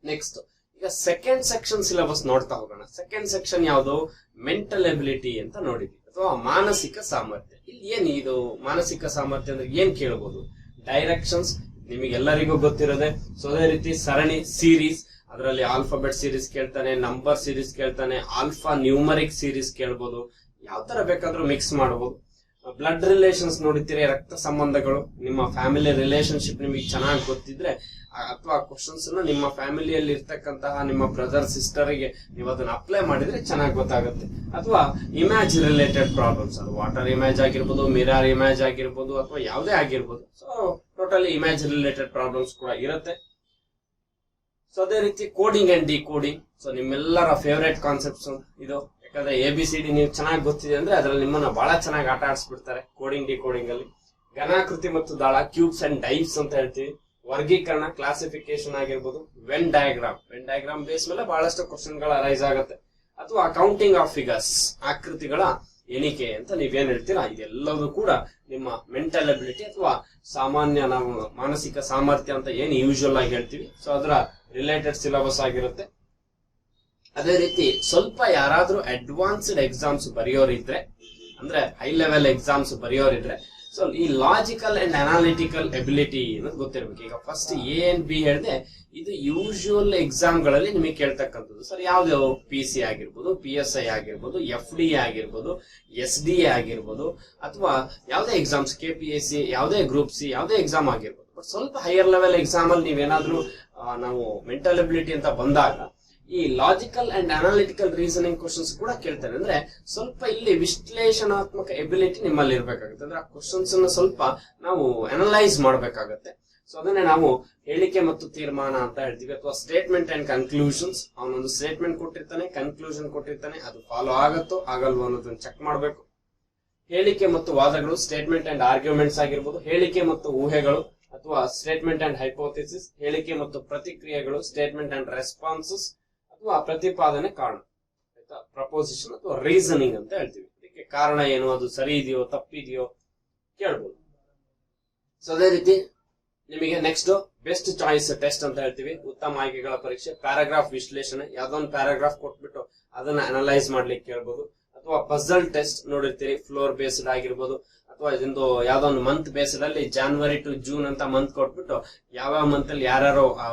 ನೆಕ್ಸ್ಟ್ ಈಗ ಸೆಕೆಂಡ್ ಸೆಕ್ಷನ್ ಸಿಲೆಬಸ್ ನೋಡ್ತಾ ಹೋಗೋಣ. ಸೆಕೆಂಡ್ ಸೆಕ್ಷನ್ ಯಾವುದು? ಮೆಂಟಲ್ ಎಬಿಲಿಟಿ ಅಂತ ನೋಡಿದ್ವಿ. ಅಥವಾ ಮಾನಸಿಕ ಸಾಮರ್ಥ್ಯ. ಇಲ್ಲಿ ಏನ್ ಇದು? ಮಾನಸಿಕ ಸಾಮರ್ಥ್ಯ ಅಂದ್ರೆ ಏನ್ ಕೇಳಬಹುದು ಡೈರೆಕ್ಷನ್ಸ್ ನಿಮಗೆಲ್ಲರಿಗೂ ಗೊತ್ತಿರೋದೆ. ಸೊ ಅದೇ ರೀತಿ ಸರಣಿ ಸೀರೀಸ್ ಅದರಲ್ಲಿ ಆಲ್ಫಾಬೆಟ್ ಸೀರೀಸ್ ಕೇಳ್ತಾನೆ ನಂಬರ್ ಸೀರೀಸ್ ಕೇಳ್ತಾನೆ ಆಲ್ಫಾ ನ್ಯೂಮರಿಕ್ ಸೀರೀಸ್ ಕೇಳ್ಬೋದು. ಯಾವ ತರ ಬೇಕಾದ್ರೂ ಮಿಕ್ಸ್ ಮಾಡಬಹುದು ಬ್ಲಡ್ ರಿಲೇಷನ್ಸ್ ನೋಡಿತೀರಿ ರಕ್ತ ಸಂಬಂಧಗಳು, ನಿಮ್ಮ ಫ್ಯಾಮಿಲಿ ರಿಲೇಶನ್ಶಿಪ್ ನಿಮಗೆ ಚೆನ್ನಾಗಿ ಗೊತ್ತಿದ್ರೆ ಅಥವಾ ಕ್ವಶನ್ಸ್ ನಿಮ್ಮ ಫ್ಯಾಮಿಲಿಯಲ್ಲಿ ಇರ್ತಕ್ಕಂತಹ ನಿಮ್ಮ ಬ್ರದರ್ ಸಿಸ್ಟರ್ಗೆ ನೀವು ಅದನ್ನ ಅಪ್ಲೈ ಮಾಡಿದ್ರೆ ಚೆನ್ನಾಗಿ ಗೊತ್ತಾಗುತ್ತೆ. ಅಥವಾ ಇಮೇಜ್ ರಿಲೇಟೆಡ್ ಪ್ರಾಬ್ಲಮ್ಸ್ ಅದು ವಾಟರ್ ಇಮೇಜ್ ಆಗಿರ್ಬೋದು ಮಿರರ್ ಇಮೇಜ್ ಆಗಿರ್ಬೋದು, ಅಥವಾ ಯಾವುದೇ ಆಗಿರ್ಬೋದು. So totally image related problems ಕೂಡ ಇರುತ್ತೆ. ಸೊ ಅದೇ ರೀತಿ coding and decoding so ನಿಮ್ಮೆಲ್ಲರ ಫೇವ್ರೇಟ್ ಕಾನ್ಸೆಪ್ಟ್ಸ್ ಇದು. ಯಾಕಂದ್ರೆ ಎ ಬಿ ಸಿ ಡಿ ನೀವು ಚೆನ್ನಾಗಿ ಗೊತ್ತಿದೆ ಅಂದ್ರೆ ಅದ್ರಲ್ಲಿ ನಿಮ್ಮನ್ನ ಬಹಳ ಚೆನ್ನಾಗಿ ಆಟ ಆಡಿಸ್ಬಿಡ್ತಾರೆ ಕೋಡಿಂಗ್ ಡಿ ಕೋಡಿಂಗ್ ಅಲ್ಲಿ. ಘನಾಕೃತಿ ಮತ್ತು ದಾಳ ಕ್ಯೂಬ್ಸ್ ಅಂಡ್ ಡೈವ್ಸ್ ಅಂತ ಹೇಳ್ತೀವಿ. ವರ್ಗೀಕರಣ ಕ್ಲಾಸಿಫಿಕೇಶನ್ ಆಗಿರ್ಬೋದು Venn diagram Venn diagram base ಮೇಲೆ ಬಹಳಷ್ಟು ಕ್ವಶನ್ಗಳ ರೈಸ್ ಆಗುತ್ತೆ. ಅಥವಾ ಅಕೌಂಟಿಂಗ್ ಆಫ್ ಫಿಗರ್ಸ್ ಆಕೃತಿಗಳ ಎಣಿಕೆ ಅಂತ ನೀವೇನ್ ಹೇಳ್ತೀರಾ? ಇದೆಲ್ಲವೂ ಕೂಡ ನಿಮ್ಮ ಮೆಂಟಲ್ ಅಬಿಲಿಟಿ ಅಥವಾ ಸಾಮಾನ್ಯ ನಾವು ಮಾನಸಿಕ ಸಾಮರ್ಥ್ಯ ಅಂತ ಏನು ಯೂಶುವಲ್ ಆಗಿ ಹೇಳ್ತೀವಿ. ಸೊ ಅದರ ರಿಲೇಟೆಡ್ ಸಿಲೆಬಸ್ ಆಗಿರುತ್ತೆ. ಅದೇ ರೀತಿ ಸ್ವಲ್ಪ ಯಾರಾದ್ರೂ ಅಡ್ವಾನ್ಸ್ಡ್ ಎಕ್ಸಾಮ್ಸ್ ಬರೆಯೋರಿದ್ರೆ, ಅಂದ್ರೆ ಹೈ ಲೆವೆಲ್ ಎಕ್ಸಾಮ್ಸ್ ಬರೆಯೋರಿದ್ರೆ ಸೊ ಈ ಲಾಜಿಕಲ್ ಅಂಡ್ ಅನಾಲಿಟಿಕಲ್ ಎಬಿಲಿಟಿ ಅನ್ನೋದು ಗೊತ್ತಿರ್ಬೇಕು. ಈಗ ಫಸ್ಟ್ ಎ ಅಂಡ್ ಬಿ ಹೇಳಿದೆ, ಇದು ಯೂಶುವಲ್ ಎಕ್ಸಾಮ್ಗಳಲ್ಲಿ ನಿಮಗೆ ಕೇಳ್ತಕ್ಕಂಥದ್ದು. ಸರ್ ಯಾವ್ದು? ಪಿ ಸಿ ಆಗಿರ್ಬೋದು ಪಿ ಎಸ್ ಐ ಆಗಿರ್ಬೋದು ಎಫ್ ಡಿ ಆಗಿರ್ಬೋದು ಎಸ್ ಡಿ ಎ ಆಗಿರ್ಬೋದು, ಅಥವಾ ಯಾವುದೇ exams K P S C ಯಾವುದೇ ಗ್ರೂಪ್ ಸಿ ಯಾವುದೇ ಎಕ್ಸಾಮ್ ಆಗಿರ್ಬೋದು. ಬಟ್ ಸ್ವಲ್ಪ ಹೈಯರ್ ಲೆವೆಲ್ ಎಕ್ಸಾಮ್ ಅಲ್ಲಿ ನೀವೇನಾದ್ರೂ ನಾವು ಮೆಂಟಲ್ ಎಬಿಲಿಟಿ ಅಂತ ಬಂದಾಗ ಈ logical and analytical reasoning questions ಕೂಡ ಕೇಳ್ತಾರೆ. ಅಂದ್ರೆ ಸ್ವಲ್ಪ ಇಲ್ಲಿ ವಿಶ್ಲೇಷಣಾತ್ಮಕ ಎಬಿಲಿಟಿ ನಿಮ್ಮಲ್ಲಿ ಇರಬೇಕಾಗುತ್ತೆ. ಅಂದ್ರೆ ಆ ಕ್ವಶನ್ಸ್ ಅನ್ನ ಸ್ವಲ್ಪ ನಾವು ಅನಲೈಸ್ ಮಾಡಬೇಕಾಗತ್ತೆ. ಸೊ ಅದನ್ನೇ ನಾವು ಹೇಳಿಕೆ ಮತ್ತು ತೀರ್ಮಾನ ಅಂತ ಹೇಳ್ತೀವಿ. ಅಥವಾ ಸ್ಟೇಟ್ಮೆಂಟ್ ಅಂಡ್ ಕನ್ಕ್ಲೂಷನ್ಸ್ ಅವನೊಂದು ಸ್ಟೇಟ್ಮೆಂಟ್ ಕೊಟ್ಟಿರ್ತಾನೆ ಕನ್ಕ್ಲೂಷನ್ ಕೊಟ್ಟಿರ್ತಾನೆ. ಅದು ಫಾಲೋ ಆಗತ್ತೋ ಆಗಲ್ವೋ ಅನ್ನೋದನ್ನ ಚೆಕ್ ಮಾಡಬೇಕು. ಹೇಳಿಕೆ ಮತ್ತು ವಾದಗಳು ಸ್ಟೇಟ್ಮೆಂಟ್ ಅಂಡ್ ಆರ್ಗ್ಯುಮೆಂಟ್ಸ್ ಆಗಿರ್ಬೋದು. ಹೇಳಿಕೆ ಮತ್ತು ಊಹೆಗಳು ಅಥವಾ ಸ್ಟೇಟ್ಮೆಂಟ್ ಅಂಡ್ ಹೈಪೋಥಿಸಿಸ್ ಹೇಳಿಕೆ ಮತ್ತು ಪ್ರತಿಕ್ರಿಯೆಗಳು ಸ್ಟೇಟ್ಮೆಂಟ್ ಅಂಡ್ ರೆಸ್ಪಾನ್ಸಸ್ ಅಥವಾ ಪ್ರತಿಪಾದನೆ ಕಾರಣ. ಆಯ್ತಾ? ಪ್ರಪೋಸಿಷನ್ ಅಥವಾ ರೀಸನಿಂಗ್ ಅಂತ ಹೇಳ್ತೀವಿ. ಇದಕ್ಕೆ ಕಾರಣ ಏನು? ಅದು ಸರಿ ಇದೆಯೋ ತಪ್ಪಿದೆಯೋ ಕೇಳ್ಬೋದು. ಸೊ ಅದೇ ರೀತಿ ನಿಮಗೆ ನೆಕ್ಸ್ಟ್ ಬೆಸ್ಟ್ ಚಾಯ್ಸ್ ಟೆಸ್ಟ್ ಅಂತ ಹೇಳ್ತೀವಿ. ಉತ್ತಮ ಆಯ್ಕೆಗಳ ಪರೀಕ್ಷೆ ಪ್ಯಾರಾಗ್ರಾಫ್ ವಿಶ್ಲೇಷಣೆ ಯಾವ್ದೊಂದು ಪ್ಯಾರಾಗ್ರಾಫ್ ಕೊಟ್ಬಿಟ್ಟು ಅದನ್ನ ಅನಲೈಸ್ ಮಾಡ್ಲಿಕ್ಕೆ ಕೇಳ್ಬೋದು. ಅಥವಾ ಪಜಲ್ ಟೆಸ್ಟ್ ನೋಡಿರ್ತೀರಿ ಫ್ಲೋರ್ ಬೇಸ್ಡ್ ಆಗಿರ್ಬೋದು. ಅಥವಾ ಇದೊಂದು ಯಾವ್ದೋ ಒಂದು ಮಂತ್ ಬೇಸ್ಡ್ ಅಲ್ಲಿ ಜಾನ್ವರಿ ಟು ಜೂನ್ ಅಂತ ಮಂತ್ ಕೊಟ್ಬಿಟ್ಟು ಯಾವ ಮಂತ್ ಅಲ್ಲಿ ಯಾರ್ಯಾರು ಆ,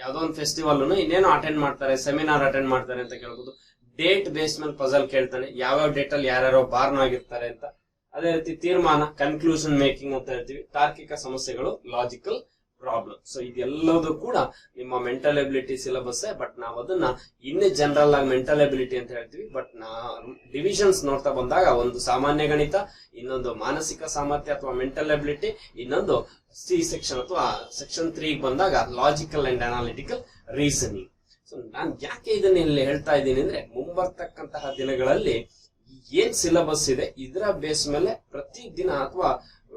ಯಾವ್ದೋ ಒಂದು ಫೆಸ್ಟಿವಲ್ ಇನ್ನೇನು ಅಟೆಂಡ್ ಮಾಡ್ತಾರೆ ಸೆಮಿನಾರ್ ಅಟೆಂಡ್ ಮಾಡ್ತಾರೆ ಅಂತ ಕೇಳ್ಬೋದು. ಡೇಟ್ ಬೇಸ್ ಮೇಲೆ ಪಜಲ್ ಕೇಳ್ತಾನೆ, ಯಾವ್ಯಾವ ಡೇಟ್ ಅಲ್ಲಿ ಯಾರ್ಯಾರೋ ಬಾರ್ನ್ ಆಗಿರ್ತಾರೆ ಅಂತ. ಅದೇ ರೀತಿ ತೀರ್ಮಾನ ಕನ್ಕ್ಲೂಷನ್ ಮೇಕಿಂಗ್ ಅಂತ ಹೇಳ್ತೀವಿ. ತಾರ್ಕಿಕ ಸಮಸ್ಯೆಗಳು ಲಾಜಿಕಲ್ ಪ್ರಾಬ್ಲಮ್ ಸೊ ಇದೆಲ್ಲದೂ ಕೂಡ ನಿಮ್ಮ ಮೆಂಟಲ್ ಎಬಿಲಿಟಿ ಸಿಲೆಬಸ್ ಬಟ್ ನಾವು ಅದನ್ನ ಇನ್ನೇ ಜನರಲ್ ಆಗಿ ಮೆಂಟಲ್ ಎಬಿಲಿಟಿ ಅಂತ ಹೇಳ್ತೀವಿ. ಬಟ್ ನಾ ಡಿವಿಷನ್ಸ್ ನೋಡ್ತಾ ಬಂದಾಗ ಒಂದು ಸಾಮಾನ್ಯ ಗಣಿತ, ಇನ್ನೊಂದು ಮಾನಸಿಕ ಸಾಮರ್ಥ್ಯ ಅಥವಾ ಮೆಂಟಲ್ ಎಬಿಲಿಟಿ ಇನ್ನೊಂದು ಸಿ ಸೆಕ್ಷನ್ ಅಥವಾ ಸೆಕ್ಷನ್ ತ್ರೀ ಬಂದಾಗ logical and analytical reasoning so ನಾನು ಯಾಕೆ ಇದನ್ನ ಇಲ್ಲಿ ಹೇಳ್ತಾ ಇದ್ದೀನಿ ಅಂದ್ರೆ, ಮುಂಬರ್ತಕ್ಕಂತಹ ದಿನಗಳಲ್ಲಿ ಏನ್ ಸಿಲೆಬಸ್ ಇದೆ, ಇದರ ಬೇಸ್ ಮೇಲೆ ಪ್ರತಿ ದಿನ ಅಥವಾ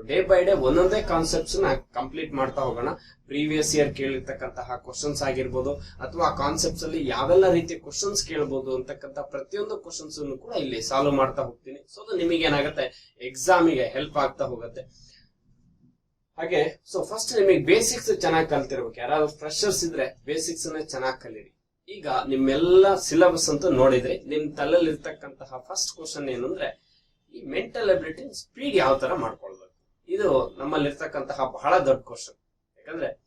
ಡೇ ಬೈ ಡೇ ಒಂದೊಂದೇ ಕಾನ್ಸೆಪ್ಟ್ಸ್ನ ಕಂಪ್ಲೀಟ್ ಮಾಡ್ತಾ ಹೋಗೋಣ. ಪ್ರೀವಿಯಸ್ ಇಯರ್ ಕೇಳಿರ್ತಕ್ಕಂತಹ ಕ್ವಶನ್ಸ್ ಆಗಿರ್ಬೋದು, ಅಥವಾ ಕಾನ್ಸೆಪ್ಟ್ಸ್ ಅಲ್ಲಿ ಯಾವೆಲ್ಲ ರೀತಿಯ ಕ್ವಶನ್ಸ್ ಕೇಳಬಹುದು ಅಂತಕ್ಕಂಥ ಪ್ರತಿಯೊಂದು ಕ್ವಶನ್ಸ್ ಕೂಡ ಇಲ್ಲಿ ಸಾಲ್ವ್ ಮಾಡ್ತಾ ಹೋಗ್ತೀನಿ. ಸೊ ಅದು ನಿಮಗೆ ಏನಾಗುತ್ತೆ ಎಕ್ಸಾಮಿಗೆ ಹೆಲ್ಪ್ ಆಗ್ತಾ ಹೋಗುತ್ತೆ. ಹಾಗೆ ಸೊ ಫಸ್ಟ್ ನಿಮಗೆ ಬೇಸಿಕ್ಸ್ ಚೆನ್ನಾಗಿ ಕಲ್ತಿರ್ಬೇಕು. ಯಾರಾದ್ರೂ ಫ್ರೆಶರ್ಸ್ ಇದ್ರೆ ಬೇಸಿಕ್ಸ್ನ ಚೆನ್ನಾಗಿ ಕಲೀರಿ. ಈಗ ನಿಮ್ಮೆಲ್ಲ ಸಿಲೆಬಸ್ ಅಂತ ನೋಡಿದ್ರೆ, ನಿಮ್ ತಲೆಯಲ್ಲಿ ಇರ್ತಕ್ಕಂತಹ ಫಸ್ಟ್ ಕ್ವಶನ್ ಏನಂದ್ರೆ ಈ ಮೆಂಟಲ್ ಅಬಿಲಿಟಿ ಸ್ಪೀಡ್ ಯಾವ ತರ ಮಾಡ್ಕೊಳ್ಬೇಕು? ಇದು ನಮ್ಮಲ್ಲಿ ಇರ್ತಕ್ಕಂತಹ ಬಹಳ ದೊಡ್ಡ ಕ್ವಶನ್ ಯಾಕಂದ್ರೆ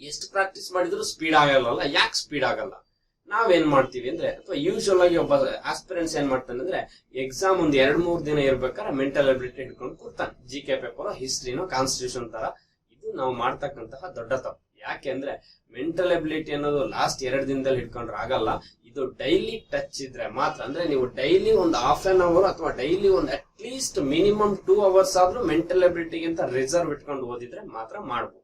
ಎಷ್ಟು ಪ್ರಾಕ್ಟೀಸ್ ಮಾಡಿದ್ರು ಸ್ಪೀಡ್ ಆಗಲ್ಲ ಯಾಕೆ ಸ್ಪೀಡ್ ಆಗಲ್ಲ? ನಾವೇನ್ ಮಾಡ್ತೀವಿ ಅಂದ್ರೆ, ಅಥವಾ ಯೂಶುವಲ್ ಆಗಿ ಒಬ್ಬ ಆಸ್ಪಿರೆಂಟ್ಸ್ ಏನ್ ಮಾಡ್ತಾನೆ ಅಂದ್ರೆ ಎಕ್ಸಾಮ್ ಒಂದ್ ಎರಡ್ ಮೂರ್ ದಿನ ಇರ್ಬೇಕಾದ್ರೆ ಮೆಂಟಲ್ ಅಬಿಲಿಟಿ ಇಟ್ಕೊಂಡು ಕೂರ್ತಾನೆ. ಜಿ ಕೆ ಪೇಪರ್ ಹಿಸ್ಟ್ರಿನೋ ಕಾನ್ಸ್ಟಿಟ್ಯೂಷನ್ ತರ ಇದು ನಾವು ಮಾಡ್ತಕ್ಕಂತಹ ದೊಡ್ಡ ತಪ್ಪು. ಯಾಕೆ ಅಂದ್ರೆ ಮೆಂಟಲ್ ಎಬಿಲಿಟಿ ಅನ್ನೋದು ಲಾಸ್ಟ್ ಎರಡ್ ದಿನದಲ್ಲಿ ಹಿಡ್ಕೊಂಡ್ರೆ ಆಗಲ್ಲ. ಇದು ಡೈಲಿ ಟಚ್ ಇದ್ರೆ ಮಾತ್ರ. ಅಂದ್ರೆ ನೀವು ಡೈಲಿ ಒಂದು ಹಾಫ್ ಅನ್ ಅವರ್ ಅಥವಾ ಡೈಲಿ ಒಂದು at least minimum two hours ಆದ್ರೂ ಮೆಂಟಲ್ ಎಬಿಲಿಟಿಗಿಂತ ರಿಸರ್ವ್ ಇಟ್ಕೊಂಡು ಓದಿದ್ರೆ ಮಾತ್ರ ಮಾಡ್ಬೋದು.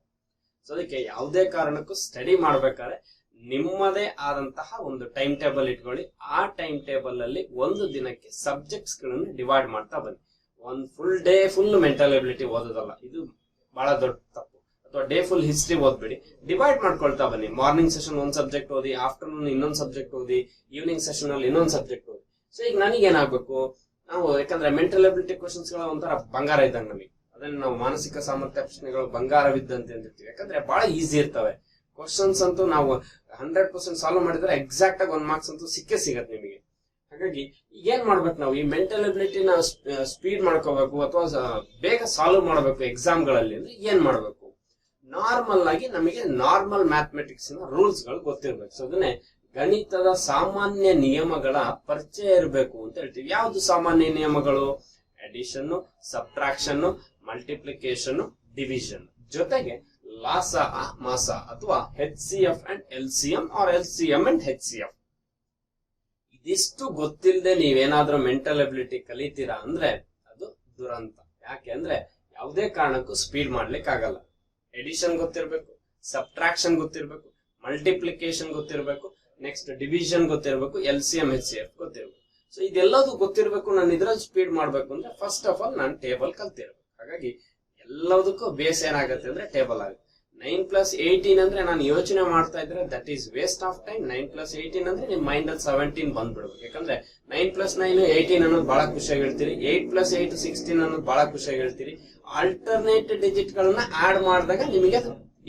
ಸೊ ಅದಕ್ಕೆ ಯಾವುದೇ ಕಾರಣಕ್ಕೂ ಸ್ಟಡಿ ಮಾಡ್ಬೇಕಾದ್ರೆ ನಿಮ್ಮದೇ ಆದಂತಹ ಒಂದು ಟೈಮ್ ಟೇಬಲ್ ಇಟ್ಕೊಳ್ಳಿ. ಆ ಟೈಮ್ ಟೇಬಲ್ ಅಲ್ಲಿ ಒಂದು ದಿನಕ್ಕೆ ಸಬ್ಜೆಕ್ಟ್ಸ್ಗಳನ್ನು ಡಿವೈಡ್ ಮಾಡ್ತಾ ಬನ್ನಿ. ಒಂದು full day full mental ability ಓದೋದಲ್ಲ. ಇದು ಬಹಳ ದೊಡ್ಡ ತಪ್ಪು. ಅಥವಾ ಡೇ ಫುಲ್ ಹಿಸ್ಟ್ರಿ ಓದ್ಬೇಡಿ. ಡಿವೈಡ್ ಮಾಡ್ಕೊಳ್ತಾ ಬನ್ನಿ. ಮಾರ್ನಿಂಗ್ ಸೆಷನ್ ಒಂದ್ ಸಬ್ಜೆಕ್ಟ್ ಓದಿ ಆಫ್ಟರ್ನೂನ್ ಇನ್ನೊಂದ್ ಸಬ್ಜೆಕ್ಟ್ ಓದಿ ಈವ್ನಿಂಗ್ ಸೆಷನ್ ಅಲ್ಲಿ ಇನ್ನೊಂದ್ ಸಬ್ಜೆಕ್ಟ್ ಓದಿ. ಸೊ ಈಗ ನನಗೆ ಏನಾಗಬೇಕು? ನಾವು ಯಾಕಂದ್ರೆ ಮೆಂಟಲ್ ಅಬಿಲಿಟಿ ಕ್ವಶನ್ಸ್ಗಳ ಒಂಥರ ಬಂಗಾರ ಇದ್ದಂಗೆ ನಮಗೆ. ಅದನ್ನ ನಾವು ಮಾನಸಿಕ ಸಾಮರ್ಥ್ಯ ಪ್ರಶ್ನೆಗಳು ಬಂಗಾರವಿದ್ದಂತೆ ಅಂದಿರ್ತೀವಿ. ಯಾಕಂದ್ರೆ ಬಹಳ ಈಸಿ ಇರ್ತವೆ. ಕ್ವಶನ್ಸ್ ಅಂತೂ ನಾವು ಹಂಡ್ರೆಡ್ ಪರ್ಸೆಂಟ್ ಸಾಲ್ವ್ ಮಾಡಿದ್ರೆ ಎಕ್ಸಾಕ್ಟ್ ಆಗಿ ಒಂದ್ ಮಾರ್ಕ್ಸ್ ಅಂತೂ ಸಿಕ್ಕೇ ಸಿಗತ್ತೆ ನಿಮಗೆ. ಹಾಗಾಗಿ ಏನ್ ಮಾಡ್ಬೇಕು ನಾವು? ಈ ಮೆಂಟಲ್ ಅಬಿಲಿಟಿನ ಸ್ಪೀಡ್ ಮಾಡ್ಕೋಬೇಕು ಅಥವಾ ಬೇಗ ಸಾಲ್ವ್ ಮಾಡಬೇಕು ಎಕ್ಸಾಮ್ಗಳಲ್ಲಿ ಅಂದ್ರೆ ಏನ್ ಮಾಡ್ಬೇಕು? ನಾರ್ಮಲ್ ಆಗಿ ನಮಗೆ ನಾರ್ಮಲ್ ಮ್ಯಾಥಮೆಟಿಕ್ಸ್ನ ರೂಲ್ಸ್ಗಳು ಗೊತ್ತಿರ್ಬೇಕು. ಸೊ ಅದನ್ನೇ ಗಣಿತದ ಸಾಮಾನ್ಯ ನಿಯಮಗಳ ಪರಿಚಯ ಇರಬೇಕು ಅಂತ ಹೇಳ್ತೀವಿ. ಯಾವ್ದು ಸಾಮಾನ್ಯ ನಿಯಮಗಳು? ಅಡಿಷನ್ ಸಬ್ಟ್ರಾಕ್ಷನ್ ಮಲ್ಟಿಪ್ಲಿಕೇಶನ್ ಡಿವಿಷನ್ ಜೊತೆಗೆ ಲಾಸ ಮಾಸ ಅಥವಾ H C F and L C M or L C M and H C F ಇದಿಷ್ಟು ಗೊತ್ತಿಲ್ಲದೆ ನೀವೇನಾದ್ರೂ ಮೆಂಟಲ್ ಎಬಿಲಿಟಿ ಕಲಿತೀರಾ ಅಂದ್ರೆ ಅದು ದುರಂತ. ಯಾಕೆ ಅಂದ್ರೆ ಯಾವುದೇ ಕಾರಣಕ್ಕೂ ಸ್ಪೀಡ್ ಮಾಡ್ಲಿಕ್ಕೆ ಆಗಲ್ಲ ಎಡಿಷನ್ ಗೊತ್ತಿರಬೇಕು ಸಬ್ಟ್ರಾಕ್ಷನ್ ಗೊತ್ತಿರಬೇಕು ಮಲ್ಟಿಪ್ಲಿಕೇಶನ್ ಗೊತ್ತಿರಬೇಕು ನೆಕ್ಸ್ಟ್ ಡಿವಿಷನ್ ಗೊತ್ತಿರಬೇಕು L C M H C F ಗೊತ್ತಿರಬೇಕು. ಸೊ ಇದೆಲ್ಲದೂ ಗೊತ್ತಿರಬೇಕು, ನಾನು ಇದ್ರಲ್ಲಿ ಸ್ಪೀಡ್ ಮಾಡಬೇಕು ಅಂದ್ರೆ ಫಸ್ಟ್ ಆಫ್ ಆಲ್ ನಾನು ಟೇಬಲ್ ಕಲ್ತಿರ್ಬೇಕು. ಹಾಗಾಗಿ ಎಲ್ಲದಕ್ಕೂ ಬೇಸ್ ಏನಾಗುತ್ತೆ ಅಂದ್ರೆ ಟೇಬಲ್ ಆಗುತ್ತೆ. ನೈನ್ ಪ್ಲಸ್ ಏಯ್ಟೀನ್ ಅಂದ್ರೆ ನಾನು ಯೋಚನೆ ಮಾಡ್ತಾ ಇದ್ರೆ that is waste of time nine plus eighteen ಅಂದ್ರೆ ನಿಮ್ ಮೈಂಡ್ ಅಲ್ಲಿ ಸೆವೆಂಟೀನ್ ಬಂದ್ಬಿಡ್ಬೇಕು. ಯಾಕಂದ್ರೆ ನೈನ್ ಪ್ಲಸ್ ನೈನ್ ಏಯ್ಟೀನ್ ಅನ್ನೋದು ಬಹಳ ಖುಷಿಯಾಗಿ ಹೇಳ್ತೀರಿ. ಏಟ್ ಪ್ಲಸ್ ಏಟ್ ಸಿಕ್ಸ್ಟೀನ್ ಅನ್ನೋದು ಬಹಳ ಖುಷಿಯಾಗಿ ಹೇಳ್ತೀರಿ. ಆಲ್ಟರ್ನೇಟ್ ಡಿಜಿಟ್ ಗಳನ್ನ ಆಡ್ ಮಾಡಿದಾಗ ನಿಮಗೆ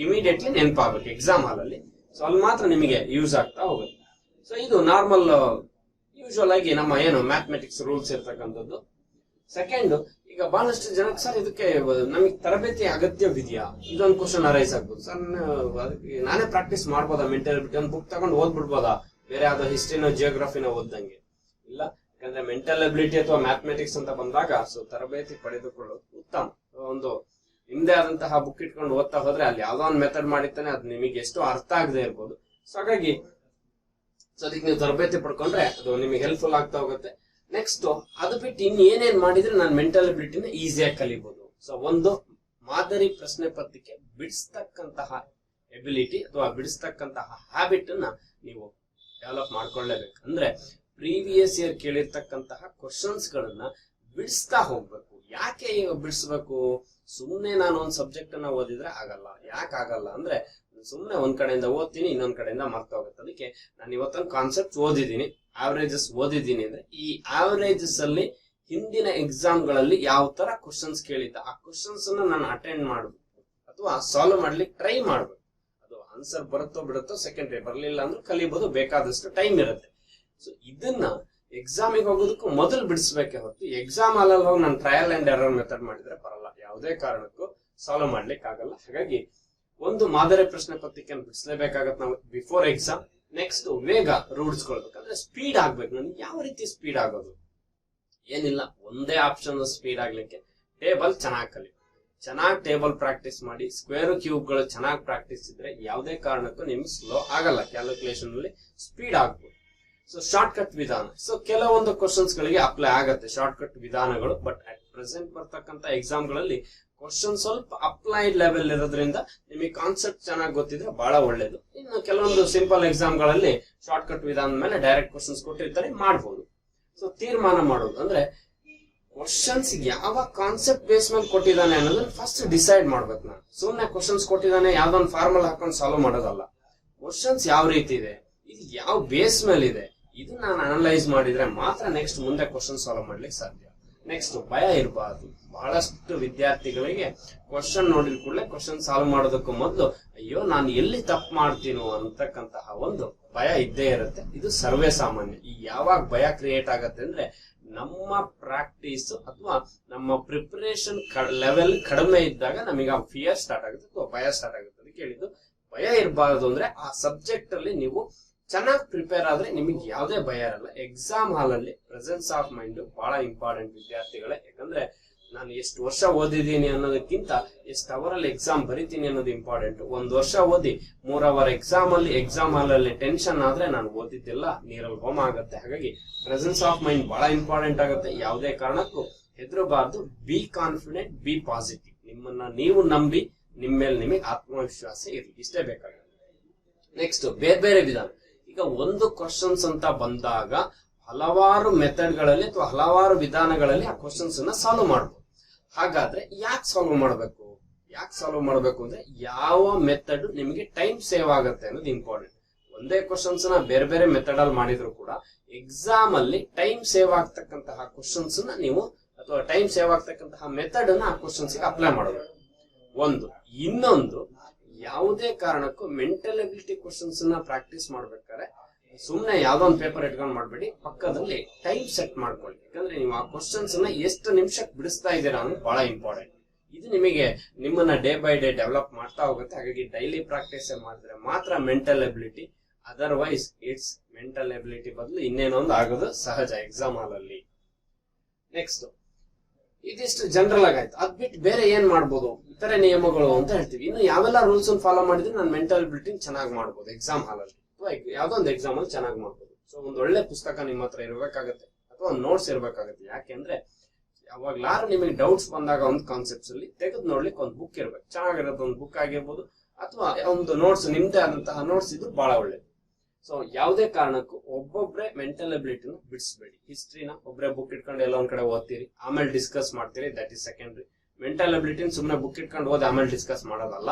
ಇಮಿಡಿಯೇಟ್ಲಿ ನೆನಪಾಗಬೇಕು. ಎಕ್ಸಾಮ್ ಹಾಲಲ್ಲಿ ಸೊ ಅಲ್ಲಿ ಮಾತ್ರ ನಿಮಗೆ ಯೂಸ್ ಆಗ್ತಾ ಹೋಗುತ್ತೆ. ಸೊ ಇದು ನಾರ್ಮಲ್ ಯೂಶುವಲ್ ಆಗಿ ನಮ್ಮ ಏನು ಮ್ಯಾಥಮೆಟಿಕ್ಸ್ ರೂಲ್ಸ್ ಇರ್ತಕ್ಕಂಥದ್ದು. ಸೆಕೆಂಡ್ ಈಗ ಬಹಳಷ್ಟು ಜನಕ್ಕೆ ಸರ್ ಇದಕ್ಕೆ ನಮಗೆ ತರಬೇತಿ ಅಗತ್ಯವಿದೆಯಾ? ಇದೊಂದು ಕ್ವಶನ್ ಅರೈಸ್ ಆಗ್ಬೋದು. ಸರ್ ಅದಕ್ಕೆ ನಾನೇ ಪ್ರಾಕ್ಟೀಸ್ ಮಾಡ್ಬೋದಾ ಮೆಂಟಲ್ ಒಂದು ಬುಕ್ ತಗೊಂಡು ಓದ್ಬಿಡ್ಬೋದಾ? ಬೇರೆ ಯಾವ್ದೋ ಹಿಸ್ಟ್ರಿನೋ ಜಿಯೋಗ್ರಫಿನೋ ಓದ್ದಂಗೆ. ಇಲ್ಲ? ಯಾಕಂದ್ರೆ ಮೆಂಟಲ್ ಅಬಿಲಿಟಿ ಅಥವಾ ಮ್ಯಾಥಮೆಟಿಕ್ಸ್ ಅಂತ ಬಂದಾಗ ಸೊ ತರಬೇತಿ ಪಡೆದುಕೊಳ್ಳೋದು ಉತ್ತಮ. ಒಂದು ನಿಮ್ದೇ ಆದಂತಹ ಬುಕ್ ಇಟ್ಕೊಂಡು ಓದ್ತಾ ಹೋದ್ರೆ ಅಲ್ಲಿ ಯಾವ್ದೋ ಒಂದು ಮೆಥಡ್ ಮಾಡಿರ್ತಾನೆ, ಅದು ನಿಮಗೆ ಎಷ್ಟು ಅರ್ಥ ಆಗದೆ ಇರ್ಬೋದು. ಸೊ ಹಾಗಾಗಿ ಸೊ ಅದಕ್ಕೆ ನೀವು ತರಬೇತಿ ಪಡ್ಕೊಂಡ್ರೆ ಅದು ನಿಮಗೆ ಹೆಲ್ಪ್ಫುಲ್ ಆಗ್ತಾ ಹೋಗುತ್ತೆ. ನೆಕ್ಸ್ಟ್ ಅದು ಬಿಟ್ಟು ಇನ್ ಏನೇನ್ ಮಾಡಿದ್ರೆ ನಾನು ಮೆಂಟಲ್ ಅಬಿಲಿಟಿನ ಈಸಿಯಾಗಿ ಕಲಿಬಹುದು ಸೊ ಒಂದು ಮಾದರಿ ಪ್ರಶ್ನೆ ಪತ್ರಿಕೆ, ಬಿಡಿಸ್ತಕ್ಕಂತಹ ಎಬಿಲಿಟಿ ಅಥವಾ ಬಿಡಿಸ್ತಕ್ಕಂತಹ ಹ್ಯಾಬಿಟ್ ಅನ್ನ ನೀವು ಡೆವಲಪ್ ಮಾಡ್ಕೊಳ್ಳೇಬೇಕು. ಅಂದ್ರೆ ಪ್ರೀವಿಯಸ್ ಇಯರ್ ಕೇಳಿರ್ತಕ್ಕಂತಹ ಕ್ವಶನ್ಸ್ ಗಳನ್ನ ಬಿಡಿಸ್ತಾ ಹೋಗ್ಬೇಕು. ಯಾಕೆ ಬಿಡಿಸ್ಬೇಕು? ಸುಮ್ಮನೆ ನಾನು ಒಂದು ಸಬ್ಜೆಕ್ಟ್ ಅನ್ನ ಓದಿದ್ರೆ ಆಗಲ್ಲ. ಯಾಕೆ ಆಗಲ್ಲ? ಅಂದ್ರೆ ಸುಮ್ಮನೆ ಒಂದ್ ಕಡೆಯಿಂದ ಓದ್ತೀನಿ, ಇನ್ನೊಂದ್ ಕಡೆಯಿಂದ ಮರ್ತಾ ಹೋಗುತ್ತೆ. ಅದಕ್ಕೆ ನಾನು ಇವತ್ತೊಂದು ಕಾನ್ಸೆಪ್ಟ್ ಓದಿದ್ದೀನಿ. ಆವರೇಜಸ್ ಓದಿದ್ದೀನಿ ಅಂದ್ರೆ ಈ ಆವರೇಜಸ್ ಅಲ್ಲಿ ಹಿಂದಿನ ಎಕ್ಸಾಮ್ಗಳಲ್ಲಿ ಯಾವ ತರ ಕ್ವಶನ್ಸ್ ಕೇಳಿದ್ದ, ಆ ಕ್ವಶನ್ಸ್ ಅನ್ನ ನಾನು ಅಟೆಂಡ್ ಮಾಡ್ಬೇಕು ಅಥವಾ ಸಾಲ್ವ್ ಮಾಡ್ಲಿಕ್ಕೆ ಟ್ರೈ ಮಾಡ್ಬೇಕು. ಅದು ಆನ್ಸರ್ ಬರುತ್ತೋ ಬಿಡುತ್ತೋ ಸೆಕೆಂಡ್ರಿ ಬರಲಿಲ್ಲ ಅಂದ್ರೆ ಕಲಿಬಹುದು ಬೇಕಾದಷ್ಟು ಟೈಮ್ ಇರುತ್ತೆ. ಸೊ ಇದನ್ನ ಎಕ್ಸಾಮಿಗೆ ಹೋಗೋದಕ್ಕೂ ಮೊದಲು ಬಿಡಿಸ್ಬೇಕೆ ಹೊರತು ಎಕ್ಸಾಮ್ ಅಲ್ಲಲ್ಲಿ ಹೋಗಿ ನಾನು ಟ್ರಯಲ್ ಅಂಡ್ ಎರರ್ ಮೆಥಡ್ ಮಾಡಿದ್ರೆ ಬರಲ್ಲ ಯಾವುದೇ ಕಾರಣಕ್ಕೂ ಸಾಲ್ವ್ ಮಾಡ್ಲಿಕ್ಕೆ ಆಗಲ್ಲ ಹಾಗಾಗಿ ಒಂದು ಮಾದರಿ ಪ್ರಶ್ನೆ ಪತ್ರಿಕೆಯನ್ನು ಬಿಡಿಸಲೇಬೇಕಾಗತ್ತೆ ನಾವು ಬಿಫೋರ್ ಎಕ್ಸಾಮ್ ನೆಕ್ಸ್ಟ್ ವೇಗ ರೂಢಿಸ್ಕೊಳ್ಬೇಕಂದ್ರೆ ಸ್ಪೀಡ್ ಆಗ್ಬೇಕು. ನನ್ಗೆ ಯಾವ ರೀತಿ ಸ್ಪೀಡ್ ಆಗೋದು? ಏನಿಲ್ಲ, ಒಂದೇ ಆಪ್ಷನ್ ಸ್ಪೀಡ್ ಆಗ್ಲಿಕ್ಕೆ ಟೇಬಲ್ ಚೆನ್ನಾಗಿ ಕಲಿ. ಚೆನ್ನಾಗಿ ಟೇಬಲ್ ಪ್ರಾಕ್ಟೀಸ್ ಮಾಡಿ ಸ್ಕ್ವೇರ್ ಕ್ಯೂಬ್ಗಳು ಚೆನ್ನಾಗಿ ಪ್ರಾಕ್ಟೀಸ್ ಇದ್ರೆ ಯಾವುದೇ ಕಾರಣಕ್ಕೂ ನಿಮ್ಗೆ ಸ್ಲೋ ಆಗಲ್ಲ. ಕ್ಯಾಲ್ಕುಲೇಷನ್ ಅಲ್ಲಿ ಸ್ಪೀಡ್ ಆಗ್ಬೋದು. ಸೊ ಶಾರ್ಟ್ ಕಟ್ ವಿಧಾನ. ಸೊ ಕೆಲವೊಂದು ಕ್ವಶನ್ಸ್ ಗಳಿಗೆ ಅಪ್ಲೈ ಆಗತ್ತೆ ಶಾರ್ಟ್ ಕಟ್ ವಿಧಾನಗಳು ಬಟ್ ಅಟ್ ಪ್ರೆಸೆಂಟ್ ಬರ್ತಕ್ಕಂತ ಎಕ್ಸಾಮ್ಗಳಲ್ಲಿ ಕ್ವಶನ್ ಸ್ವಲ್ಪ ಅಪ್ಲೈಡ್ ಲೆವೆಲ್ ಇರೋದ್ರಿಂದ ನಿಮಗೆ ಕಾನ್ಸೆಪ್ಟ್ ಚೆನ್ನಾಗಿ ಗೊತ್ತಿದ್ರೆ ಬಹಳ ಒಳ್ಳೇದು. ಇನ್ನು ಕೆಲವೊಂದು ಸಿಂಪಲ್ ಎಕ್ಸಾಮ್ಗಳಲ್ಲಿ ಶಾರ್ಟ್ ಕಟ್ ವಿಧಾನದ ಮೇಲೆ ಡೈರೆಕ್ಟ್ ಕ್ವಶನ್ಸ್ ಕೊಟ್ಟಿರ್ತಾರೆ ಮಾಡಬಹುದು ಸೊ ತೀರ್ಮಾನ ಮಾಡೋದು ಅಂದ್ರೆ ಕ್ವಶನ್ಸ್ ಯಾವ ಕಾನ್ಸೆಪ್ಟ್ ಬೇಸ್ ಮೇಲೆ ಕೊಟ್ಟಿದ್ದಾನೆ ಅನ್ನೋದನ್ನ ಫಸ್ಟ್ ಡಿಸೈಡ್ ಮಾಡ್ಬೇಕು ನಾನು. ಸುಮ್ಮನೆ ಕ್ವಶನ್ಸ್ ಕೊಟ್ಟಿದ್ದಾನೆ, ಯಾವ್ದೊಂದು ಫಾರ್ಮಲ್ ಹಾಕೊಂಡು ಸಾಲ್ವ್ ಮಾಡೋದಲ್ಲ. ಕ್ವಶನ್ಸ್ ಯಾವ ರೀತಿ ಇದೆ? ಇದು ಯಾವ ಬೇಸ್ ಮೇಲೆ ಇದೆ ಇದನ್ನ ನಾನು ಅನಲೈಸ್ ಮಾಡಿದ್ರೆ ಮಾತ್ರ ನೆಕ್ಸ್ಟ್ ಮುಂದೆ ಕ್ವಶನ್ ಸಾಲ್ವ್ ಮಾಡ್ಲಿಕ್ಕೆ ಸಾಧ್ಯ. ನೆಕ್ಸ್ಟ್ ಭಯ ಇರಬಾರ್ದು. ಬಹಳಷ್ಟು ವಿದ್ಯಾರ್ಥಿಗಳಿಗೆ ಕ್ವಶನ್ ನೋಡಿದ ಕೂಡಲೇ ಕ್ವಶನ್ ಸಾಲ್ವ್ ಮಾಡೋದಕ್ಕೂ ಮೊದಲು, ಅಯ್ಯೋ, ನಾನು ಎಲ್ಲಿ ತಪ್ಪು ಮಾಡ್ತೀನೋ ಅಂತಕ್ಕಂತಹ ಒಂದು ಭಯ ಇದ್ದೇ ಇರುತ್ತೆ. ಇದು ಸರ್ವೇ ಸಾಮಾನ್ಯ. ಈ ಯಾವಾಗ ಭಯ ಕ್ರಿಯೇಟ್ ಆಗತ್ತೆ ಅಂದ್ರೆ, ನಮ್ಮ ಪ್ರಾಕ್ಟೀಸ್ ಅಥವಾ ನಮ್ಮ ಪ್ರಿಪರೇಷನ್ ಲೆವೆಲ್ ಕಡಿಮೆ ಇದ್ದಾಗ ನಮಗೆ ಆ ಫಿಯರ್ ಸ್ಟಾರ್ಟ್ ಆಗುತ್ತೆ ಅಥವಾ ಭಯ ಸ್ಟಾರ್ಟ್ ಆಗುತ್ತೆ ಅದಕ್ಕೆ ಹೇಳಿದ್ದು ಭಯ ಇರಬಾರ್ದು ಅಂದ್ರೆ ಆ ಸಬ್ಜೆಕ್ಟ್ ಅಲ್ಲಿ ನೀವು ಚೆನ್ನಾಗಿ ಪ್ರಿಪೇರ್ ಆದ್ರೆ ನಿಮಗೆ ಯಾವುದೇ ಭಯ ಇರಲ್ಲ. ಎಕ್ಸಾಮ್ ಹಾಲ್ ಅಲ್ಲಿ ಪ್ರೆಸೆನ್ಸ್ ಆಫ್ ಮೈಂಡ್ ಬಹಳ ಇಂಪಾರ್ಟೆಂಟ್ ವಿದ್ಯಾರ್ಥಿಗಳೇ. ಯಾಕಂದ್ರೆ ನಾನು ಎಷ್ಟು ವರ್ಷ ಓದಿದ್ದೀನಿ ಅನ್ನೋದಕ್ಕಿಂತ ಎಷ್ಟು ಅವರ್ ಅಲ್ಲಿ ಎಕ್ಸಾಮ್ ಬರಿತೀನಿ ಅನ್ನೋದು ಇಂಪಾರ್ಟೆಂಟ್ ಒಂದ್ ವರ್ಷ ಓದಿ ಮೂರ್ ಅವರ್ ಎಕ್ಸಾಮ್ ಅಲ್ಲಿ ಎಕ್ಸಾಮ್ ಹಾಲ್ ಅಲ್ಲಿ ಟೆನ್ಷನ್ ಆದ್ರೆ ನಾನು ಓದಿದ್ದೆಲ್ಲ ನೀರಲ್ಲಿ ಹೋಮ ಆಗುತ್ತೆ. ಹಾಗಾಗಿ ಪ್ರೆಸೆನ್ಸ್ ಆಫ್ ಮೈಂಡ್ ಬಹಳ ಇಂಪಾರ್ಟೆಂಟ್ ಆಗುತ್ತೆ. ಯಾವುದೇ ಕಾರಣಕ್ಕೂ ಹೆದರಬಾರ್ದು. ಬಿ ಕಾನ್ಫಿಡೆಂಟ್ ಬಿ ಪಾಸಿಟಿವ್ ನಿಮ್ಮನ್ನ ನೀವು ನಂಬಿ ನಿಮ್ಮ ಮೇಲೆ ನಿಮಗೆ ಆತ್ಮವಿಶ್ವಾಸ ಇರಲಿ. ಇಷ್ಟೇ ಬೇಕಾಗುತ್ತೆ. ನೆಕ್ಸ್ಟ್ ಬೇರೆ ಬೇರೆ ವಿಧಾನ. ಈಗ ಒಂದು ಕ್ವಶನ್ಸ್ ಅಂತ ಬಂದಾಗ ಹಲವಾರು ಮೆಥಡ್ಗಳಲ್ಲಿ ಅಥವಾ ಹಲವಾರು ವಿಧಾನಗಳಲ್ಲಿ ಆ ಕ್ವಶನ್ಸ್ ಅನ್ನ ಸಾಲ್ವ್ ಮಾಡಬಹುದು ಹಾಗಾದ್ರೆ ಯಾಕೆ ಸಾಲ್ವ್ ಮಾಡಬೇಕು? ಯಾಕೆ ಸಾಲ್ವ್ ಮಾಡಬೇಕು ಅಂದ್ರೆ ಯಾವ ಮೆಥಡ್ ನಿಮಗೆ ಟೈಮ್ ಸೇವ್ ಆಗುತ್ತೆ ಅನ್ನೋದು ಇಂಪಾರ್ಟೆಂಟ್ ಒಂದೇ ಕ್ವಶನ್ಸ್ನ ಬೇರೆ ಬೇರೆ ಮೆಥಡ್ ಅಲ್ಲಿ ಮಾಡಿದ್ರು ಕೂಡ ಎಕ್ಸಾಮ್ ಅಲ್ಲಿ ಟೈಮ್ ಸೇವ್ ಆಗ್ತಕ್ಕಂತಹ ಕ್ವಶನ್ಸ್ನ ನೀವು ಅಥವಾ ಟೈಮ್ ಸೇವ್ ಆಗ್ತಕ್ಕಂತಹ ಮೆಥಡ್ ಅನ್ನ ಆ ಕ್ವಶನ್ಸ್ ಅಪ್ಲೈ ಮಾಡಬೇಕು ಒಂದು, ಇನ್ನೊಂದು ಯಾವುದೇ ಕಾರಣಕ್ಕೂ ಮೆಂಟಲ್ ಎಬಿಲಿಟಿ ಕ್ವಶನ್ಸ್ನ ಪ್ರಾಕ್ಟೀಸ್ ಮಾಡ್ಬೇಕಾದ್ರೆ ಸುಮ್ನೆ ಯಾವ್ದೋ ಒಂದು ಪೇಪರ್ ಇಟ್ಕೊಂಡು ಮಾಡ್ಬೇಡಿ. ಪಕ್ಕದಲ್ಲಿ ಟೈಮ್ ಸೆಟ್ ಮಾಡ್ಕೊಳ್ಳಿ. ಯಾಕಂದ್ರೆ ನೀವು ಆ ಕ್ವಶನ್ಸ್ನ ಎಷ್ಟು ನಿಮಿಷಕ್ಕೆ ಬಿಡಿಸ್ತಾ ಇದ್ದೀರಾ ಅನ್ನೋದು ಬಹಳ ಇಂಪಾರ್ಟೆಂಟ್ ಇದು ನಿಮಗೆ ನಿಮ್ಮನ್ನ ಡೇ ಬೈ ಡೇ ಡೆವಲಪ್ ಮಾಡ್ತಾ ಹೋಗುತ್ತೆ. ಹಾಗಾಗಿ ಡೈಲಿ ಪ್ರಾಕ್ಟೀಸ್ ಮಾಡಿದ್ರೆ ಮಾತ್ರ mental ability otherwise it's mental ability ಬದಲು ಇನ್ನೇನೋ ಒಂದು ಆಗೋದು ಸಹಜ ಎಕ್ಸಾಮ್ ಅಲ್ಲಿ. ನೆಕ್ಸ್ಟ್ ಇದಿಷ್ಟು ಜನರಲ್ ಆಗಿ ಆಯ್ತು ಅದ್ ಬಿಟ್ಟು ಬೇರೆ ಏನ್ ಮಾಡ್ಬೋದು? ಇತರ ನಿಯಮಗಳು ಅಂತ ಹೇಳ್ತೀವಿ. ಇನ್ನು ಯಾವೆಲ್ಲ ರೂಲ್ಸ್ ಫಾಲೋ ಮಾಡಿದ್ರೆ ನಾನು ಮೆಂಟಲ್ ಎಬಿಲಿಟಿ ಚೆನ್ನಾಗಿ ಮಾಡ್ಬೋದು. ಎಕ್ಸಾಮ್ ಹಾಲ್ ಅಲ್ಲಿ. ಯಾವ್ದೋ ಒಂದು ಎಕ್ಸಾಮ್ ಅಲ್ಲಿ ಚೆನ್ನಾಗಿ ಮಾಡ್ಬೋದು. ಸೊ ಒಂದ್ ಒಳ್ಳೆ ಪುಸ್ತಕ ನಿಮ್ಮ ಹತ್ರ ಇರಬೇಕಾಗತ್ತೆ. ಅಥವಾ ಒಂದು ನೋಟ್ಸ್ ಇರಬೇಕಾಗತ್ತೆ. ಯಾಕೆಂದ್ರೆ ಯಾವಾಗ್ಲಾರು ನಿಮಗೆ ಡೌಟ್ಸ್ ಬಂದಾಗ ಒಂದು ಕಾನ್ಸೆಪ್ಟ್ಸ್ ಅಲ್ಲಿ ತೆಗೆದು ನೋಡ್ಲಿಕ್ಕೆ ಒಂದು ಬುಕ್ ಇರ್ಬೇಕು. ಚೆನ್ನಾಗಿರೋದು ಒಂದು ಬುಕ್ ಆಗಿರ್ಬೋದು. ಅಥವಾ ಒಂದು ನೋಟ್ಸ್ ನಿಮ್ದೇ ಆದಂತಹ ನೋಟ್ಸ್ ಇದ್ರು ಬಹಳ ಒಳ್ಳೇದು. ಸೊ ಯಾವುದೇ ಕಾರಣಕ್ಕೂ ಒಬ್ಬೊಬ್ರೆ ಮೆಂಟಲ್ ಎಬಿಲಿಟಿನ ಬಿಡಿಸ್ಬೇಡಿ. ಹಿಸ್ಟ್ರಿನ ಒಬ್ಬರೇ ಬುಕ್ ಇಟ್ಕೊಂಡು ಎಲ್ಲ ಒಂದ್ ಕಡೆ ಓದ್ತೀರಿ, ಆಮೇಲೆ ಡಿಸ್ಕಸ್ ಮಾಡ್ತೀರಿ ದಟ್ ಇಸ್ ಸೆಕೆಂಡ್ರಿ ಮೆಂಟಲ್ ಎಬಿಲಿಟಿನ ಸುಮ್ಮನೆ ಬುಕ್ ಇಟ್ಕೊಂಡು ಓದಿ ಆಮೇಲೆ ಡಿಸ್ಕಸ್ ಮಾಡೋದಲ್ಲ.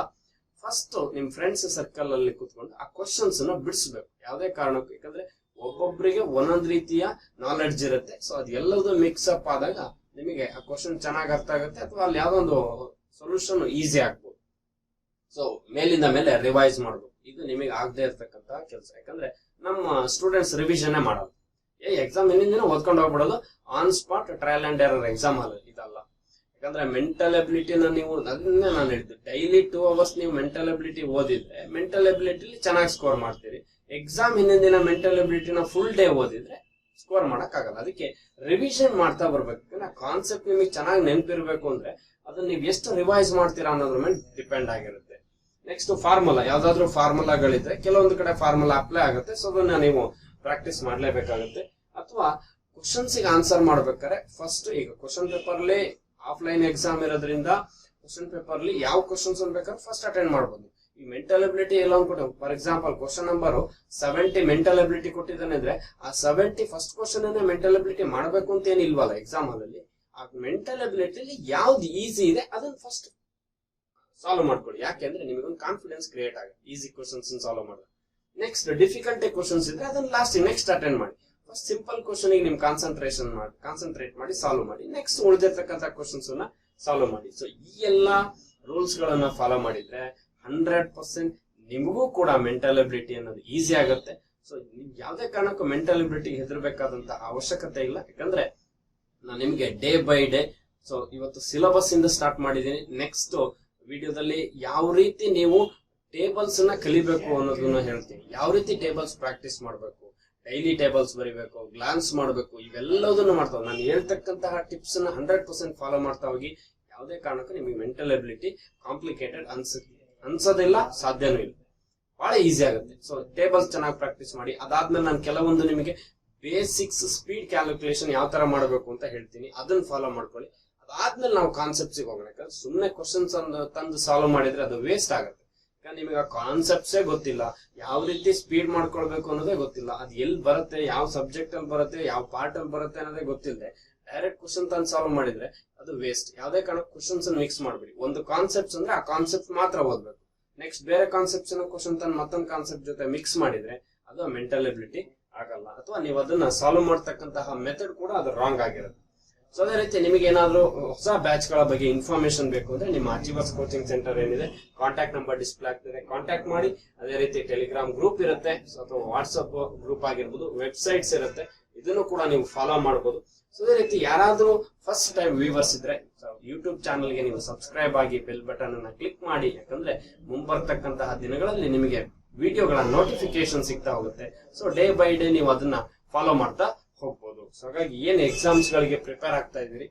ಫಸ್ಟ್ ನಿಮ್ ಫ್ರೆಂಡ್ಸ್ ಸರ್ಕಲ್ ಅಲ್ಲಿ ಕೂತ್ಕೊಂಡು ಆ ಕ್ವಶನ್ಸ್ನ ಬಿಡಿಸ್ಬೇಕು. ಯಾವುದೇ ಕಾರಣಕ್ಕೂ. ಯಾಕಂದ್ರೆ ಒಬ್ಬೊಬ್ಬರಿಗೆ ಒಂದೊಂದ್ ರೀತಿಯ ನಾಲೆಡ್ಜ್ ಇರುತ್ತೆ. ಸೊ ಅದೆಲ್ಲದೂ ಮಿಕ್ಸ್ ಅಪ್ ಆದಾಗ ನಿಮಗೆ ಆ ಕ್ವಶನ್ ಚೆನ್ನಾಗಿ ಅರ್ಥ ಆಗುತ್ತೆ ಅಥವಾ ಅಲ್ಲಿ ಯಾವ್ದೊಂದು ಸೊಲ್ಯೂಷನ್ ಈಸಿ ಆಗ್ಬೋದು. ಸೊ ಮೇಲಿಂದ ಮೇಲೆ ರಿವೈಸ್ ಮಾಡ್ಬೇಕು. ಇದು ನಿಮಗೆ ಆಗದೆ ಕೆಲಸ ಯಾಕಂದ್ರೆ ನಮ್ಮ ಸ್ಟೂಡೆಂಟ್ಸ್ ರಿವಿಷನ್ ಮಾಡೋದು. ಏ ಎಕ್ಸಾಮ್ ಹಿಂದಿನ ಓದ್ಕೊಂಡು ಹೋಗ್ಬಿಡೋದು. On spot trial and error exam ಅಲ್ಲಿ, ಇದಲ್ಲ. ಯಾಕಂದ್ರೆ ಮೆಂಟಲ್ ಅಬಿಲಿಟಿನ ನೀವು, ಅದನ್ನೇ ನಾನು ಹೇಳಿದ್ದು. ಡೈಲಿ ಟೂ ಅವರ್ಸ್ ನೀವು ಮೆಂಟಲ್ ಎಬಿಲಿಟಿ ಓದಿದ್ರೆ ಮೆಂಟಲ್ ಎಬಿಲಿಟಿಲಿ ಚೆನ್ನಾಗಿ ಸ್ಕೋರ್ ಮಾಡ್ತೀರಿ. ಎಕ್ಸಾಮ್ ಹಿಂದಿನ ದಿನ ಮೆಂಟಲ್ ಎಬಿಲಿಟಿನ ಫುಲ್ ಡೇ ಓದಿದ್ರೆ ಸ್ಕೋರ್ ಮಾಡಕ್ ಆಗಲ್ಲ ಅದಕ್ಕೆ ರಿವಿಷನ್ ಮಾಡ್ತಾ ಬರ್ಬೇಕು. ಯಾಕಂದ್ರೆ ಕಾನ್ಸೆಪ್ಟ್ ನಿಮಗೆ ಚೆನ್ನಾಗಿ ನೆನಪಿರ್ಬೇಕು ಅಂದ್ರೆ, ಅದನ್ನ ನೀವು ಎಷ್ಟು ರಿವೈಸ್ ಮಾಡ್ತೀರಾ ಅನ್ನೋದ್ರ ಮೇಲೆ ಡಿಪೆಂಡ್ ಆಗಿರುತ್ತೆ. ನೆಕ್ಸ್ಟ್ ಫಾರ್ಮುಲಾ ಯಾವ್ದಾದ್ರು ಫಾರ್ಮುಲಾಗಳಿದ್ರೆ ಕೆಲವೊಂದು ಕಡೆ ಫಾರ್ಮುಲಾ ಅಪ್ಲೈ ಆಗುತ್ತೆ. ಸೊ ಅದನ್ನ ನೀವು ಪ್ರಾಕ್ಟೀಸ್ ಮಾಡ್ಲೇಬೇಕಾಗುತ್ತೆ. ಅಥವಾ ಕ್ವಶನ್ಸ್ ಆನ್ಸರ್ ಮಾಡ್ಬೇಕಾರೆ ಫಸ್ಟ್ ಈಗ ಕ್ವಶನ್ ಪೇಪರ್ ಆಫ್ಲೈನ್ ಎಕ್ಸಾಮ್ ಇರೋದ್ರಿಂದ ಕ್ವಶನ್ ಪೇಪರ್ ಯಾವ ಕ್ವಶನ್ಸ್ ಬೇಕಾದ್ರೆ ಫಸ್ಟ್ ಅಟೆಂಡ್ ಮಾಡ್ಬೋದು. ಈ ಮೆಂಟಲ್ ಅಬಿಲಿಟಿ ಎಲ್ಲ ಕೊಟ್ಟು for example question number seventy mental ability ಕೊಟ್ಟಿದ್ದಾನೆ ಅಂದ್ರೆ ಆ seventy first question mental ability ಮಾಡಬೇಕು ಅಂತ ಏನಿಲ್ವಲ್ಲ ಎಕ್ಸಾಮ್ ಅಲ್ಲಿ ಆ ಮೆಂಟಲ್ ಎಬಿಲಿಟಿಲಿ ಯಾವ್ದು ಈಸಿ ಇದೆ, ಅದನ್ನ ಫಸ್ಟ್ ಸಾಲ್ವ್ ಮಾಡ್ಕೊಳ್ಳಿ. ಯಾಕೆಂದ್ರೆ ನಿಮಗೆ ಒಂದು ಕಾನ್ಫಿಡೆನ್ಸ್ ಕ್ರಿಯೇಟ್ ಆಗುತ್ತೆ. ಈಸಿ ಕ್ವಶನ್ಸ್ ಸಾಲ್ವ್ ಮಾಡಿ ನೆಕ್ಸ್ಟ್ ಡಿಫಿಕಲ್ಟಿ ಕ್ವಶನ್ಸ್ ಇದ್ರೆ ಅದನ್ನ ಲಾಸ್ಟ್ ನೆಕ್ಸ್ಟ್ ಅಟೆಂಡ್ ಮಾಡಿ. ಫಸ್ಟ್ ಸಿಂಪಲ್ ಕ್ವಶನ್ ನಿಮ್ ಕಾನ್ಸಂಟ್ರೇಷನ್ ಮಾಡಿ ಕಾನ್ಸಂಟ್ರೇಟ್ ಮಾಡಿ ಸಾಲ್ವ್ ಮಾಡಿ. ನೆಕ್ಸ್ಟ್ ಉಳಿದಿರ್ತಕ್ಕಂಥ ಕ್ವಶನ್ಸ್ ಸಾಲ್ವ್ ಮಾಡಿ. ಸೊ ಈ ಎಲ್ಲಾ ರೂಲ್ಸ್ ಗಳನ್ನ ಫಾಲೋ ಮಾಡಿದ್ರೆ ಹಂಡ್ರೆಡ್ ಪರ್ಸೆಂಟ್ ನಿಮಗೂ ಕೂಡ ಮೆಂಟಲ್ ಎಬಿಲಿಟಿ ಅನ್ನೋದು ಈಸಿ ಆಗುತ್ತೆ. ಸೊ ಯಾವುದೇ ಕಾರಣಕ್ಕೂ ಮೆಂಟಲ್ ಎಬಿಲಿಟಿ ಹೆದರ್ಬೇಕಾದಂತ ಅವಶ್ಯಕತೆ ಇಲ್ಲ. ಯಾಕಂದ್ರೆ ನಾನು ನಿಮ್ಗೆ ಡೇ ಬೈ ಡೇ ಸೊ ಇವತ್ತು ಸಿಲೆಬಸ್ ಇಂದ ಸ್ಟಾರ್ಟ್ ಮಾಡಿದ್ದೀನಿ. ನೆಕ್ಸ್ಟ್ ವಿಡಿಯೋದಲ್ಲಿ ಯಾವ ರೀತಿ ನೀವು ಟೇಬಲ್ಸ್ನ ಕಲಿಬೇಕು ಅನ್ನೋದನ್ನ ಹೇಳ್ತೀನಿ. ಯಾವ ರೀತಿ ಟೇಬಲ್ಸ್ ಪ್ರಾಕ್ಟೀಸ್ ಮಾಡಬೇಕು ಡೈಲಿ ಟೇಬಲ್ಸ್ ಬರಿಬೇಕು ಗ್ಲಾನ್ಸ್ ಮಾಡಬೇಕು, ಇವೆಲ್ಲದನ್ನು ಮಾಡ್ತಾವೆ. ನಾನು ಹೇಳ್ತಕ್ಕಂತಹ ಟಿಪ್ಸ್ನ ಹಂಡ್ರೆಡ್ ಪರ್ಸೆಂಟ್ ಫಾಲೋ ಮಾಡ್ತಾ ಹೋಗಿ ಯಾವುದೇ ಕಾರಣಕ್ಕೂ ನಿಮಗೆ ಮೆಂಟಲ್ ಎಬಿಲಿಟಿ ಕಾಂಪ್ಲಿಕೇಟೆಡ್ ಅನ್ಸ, ಅನ್ಸೋದಿಲ್ಲ, ಸಾಧ್ಯನೂ ಇಲ್ಲ. ಬಹಳ ಈಸಿ ಆಗುತ್ತೆ. ಸೊ ಟೇಬಲ್ಸ್ ಚೆನ್ನಾಗಿ ಪ್ರಾಕ್ಟೀಸ್ ಮಾಡಿ. ಅದಾದ್ಮೇಲೆ ನಾನು ಕೆಲವೊಂದು ನಿಮಗೆ ಬೇಸಿಕ್ಸ್ ಸ್ಪೀಡ್ ಕ್ಯಾಲ್ಕುಲೇಷನ್ ಯಾವ ತರ ಮಾಡಬೇಕು ಅಂತ ಹೇಳ್ತೀನಿ. ಅದನ್ನ ಫಾಲೋ ಮಾಡ್ಕೊಳ್ಳಿ. ಅದಾದ್ಮೇಲೆ ನಾವು ಕಾನ್ಸೆಪ್ಟ್ಸ್ ಹೋಗೋಣ. ಯಾಕಂದ್ರೆ ಸುಮ್ಮನೆ ಕ್ವಶನ್ಸ್ ತಂದು ಸಾಲ್ವ್ ಮಾಡಿದ್ರೆ ಅದು ವೇಸ್ಟ್ ಆಗುತ್ತೆ. ಯಾಕಂದ್ರೆ ನಿಮಗೆ ಆ ಕಾನ್ಸೆಪ್ಟ್ಸೇ ಗೊತ್ತಿಲ್ಲ. ಯಾವ ರೀತಿ ಸ್ಪೀಡ್ ಮಾಡ್ಕೊಳ್ಬೇಕು ಅನ್ನೋದೇ ಗೊತ್ತಿಲ್ಲ. ಅದು ಎಲ್ಲಿ ಬರುತ್ತೆ, ಯಾವ ಸಬ್ಜೆಕ್ಟ್ ಅಲ್ಲಿ ಬರುತ್ತೆ, ಯಾವ ಪಾರ್ಟ್ ಅಲ್ಲಿ ಬರುತ್ತೆ ಅನ್ನೋದೇ ಗೊತ್ತಿಲ್ಲದೆ ಡೈರೆಕ್ಟ್ ಕ್ವಶನ್ ತಂದು ಸಾಲ್ವ್ ಮಾಡಿದ್ರೆ ಅದು ವೇಸ್ಟ್ ಯಾವುದೇ ಕಾರಣಕ್ಕೆ ಕ್ವಶನ್ಸ್ ಮಿಕ್ಸ್ ಮಾಡ್ಬಿಡಿ. ಒಂದು ಕಾನ್ಸೆಪ್ಟ್ಸ್ ಅಂದ್ರೆ ಆ ಕಾನ್ಸೆಪ್ಟ್ ಮಾತ್ರ ಓದ್ಬೇಕು. ನೆಕ್ಸ್ಟ್ ಬೇರೆ ಕಾನ್ಸೆಪ್ಟ್ಸ್ ಕ್ವಶನ್ ತಂದು ಮತ್ತೊಂದು ಕಾನ್ಸೆಪ್ಟ್ ಜೊತೆ ಮಿಕ್ಸ್ ಮಾಡಿದ್ರೆ ಅದು ಮೆಂಟಲ್ ಎಬಿಲಿಟಿ ಆಗಲ್ಲ. ಅಥವಾ ನೀವು ಅದನ್ನ ಸಾಲ್ವ್ ಮಾಡ್ತಕ್ಕಂತಹ ಮೆಥಡ್ ಕೂಡ ಅದು ರಾಂಗ್ ಆಗಿರುತ್ತೆ. ಸೊ ಅದೇ ರೀತಿ ನಿಮಗೆ ಏನಾದ್ರು ಹೊಸ ಬ್ಯಾಚ್ಗಳ ಬಗ್ಗೆ ಇನ್ಫಾರ್ಮೇಶನ್ ಬೇಕು ಅಂದ್ರೆ ನಿಮ್ಮ ಅಚೀವರ್ಸ್ ಕೋಚಿಂಗ್ ಸೆಂಟರ್ ಏನಿದೆ ಕಾಂಟ್ಯಾಕ್ಟ್ ನಂಬರ್ ಡಿಸ್ಪ್ಲೇ ಆಗ್ತದೆ. ಕಾಂಟ್ಯಾಕ್ಟ್ ಮಾಡಿ, ಅದೇ ರೀತಿ ಟೆಲಿಗ್ರಾಮ್ ಗ್ರೂಪ್ ಇರುತ್ತೆ. ಅಥವಾ ವಾಟ್ಸ್ಆಪ್ ಗ್ರೂಪ್ ಆಗಿರ್ಬೋದು ವೆಬ್ಸೈಟ್ಸ್ ಇರುತ್ತೆ. ಇದನ್ನು ಕೂಡ ನೀವು ಫಾಲೋ ಮಾಡಬಹುದು ಸೊ ಅದೇ ರೀತಿ ಯಾರಾದ್ರೂ ಫಸ್ಟ್ ಟೈಮ್ ವ್ಯೂವರ್ಸ್ ಇದ್ರೆ ಯೂಟ್ಯೂಬ್ ಚಾನಲ್ಗೆ ನೀವು ಸಬ್ಸ್ಕ್ರೈಬ್ ಆಗಿ ಬೆಲ್ ಬಟನ್ ಅನ್ನ ಕ್ಲಿಕ್ ಮಾಡಿ. ಯಾಕಂದ್ರೆ ಮುಂಬರ್ತಕ್ಕಂತಹ ದಿನಗಳಲ್ಲಿ ನಿಮಗೆ ವಿಡಿಯೋಗಳ ನೋಟಿಫಿಕೇಶನ್ ಸಿಗ್ತಾ ಹೋಗುತ್ತೆ. ಸೊ ಡೇ ಬೈ ಡೇ ನೀವು ಅದನ್ನ ಫಾಲೋ ಮಾಡ್ತಾ ಹೋಗ್ಬೋದು. ಸೊ ಹಾಗಾಗಿ ಏನ್ ಎಕ್ಸಾಮ್ಸ್ ಗಳಿಗೆ ಪ್ರಿಪೇರ್ ಆಗ್ತಾ ಇದ್ದೀರಿ?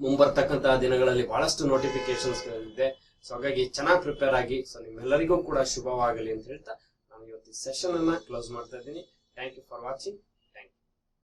ಮುಂಬರ್ತಕ್ಕಂತಹ ದಿನಗಳಲ್ಲಿ ಬಹಳಷ್ಟು ನೋಟಿಫಿಕೇಶನ್ಸ್ ಇದೆ ಸೊ ಹಾಗಾಗಿ ಚೆನ್ನಾಗಿ ಪ್ರಿಪೇರ್ ಆಗಿ ಸೊ ನಿಮ್ಮೆಲ್ಲರಿಗೂ ಕೂಡ ಶುಭವಾಗಲಿ ಅಂತ ಹೇಳ್ತಾ ನಾನು ಇವತ್ತು ಸೆಷನ್ ಅನ್ನ ಕ್ಲೋಸ್ ಮಾಡ್ತಾ ಇದ್ದೀನಿ. Thank you for watching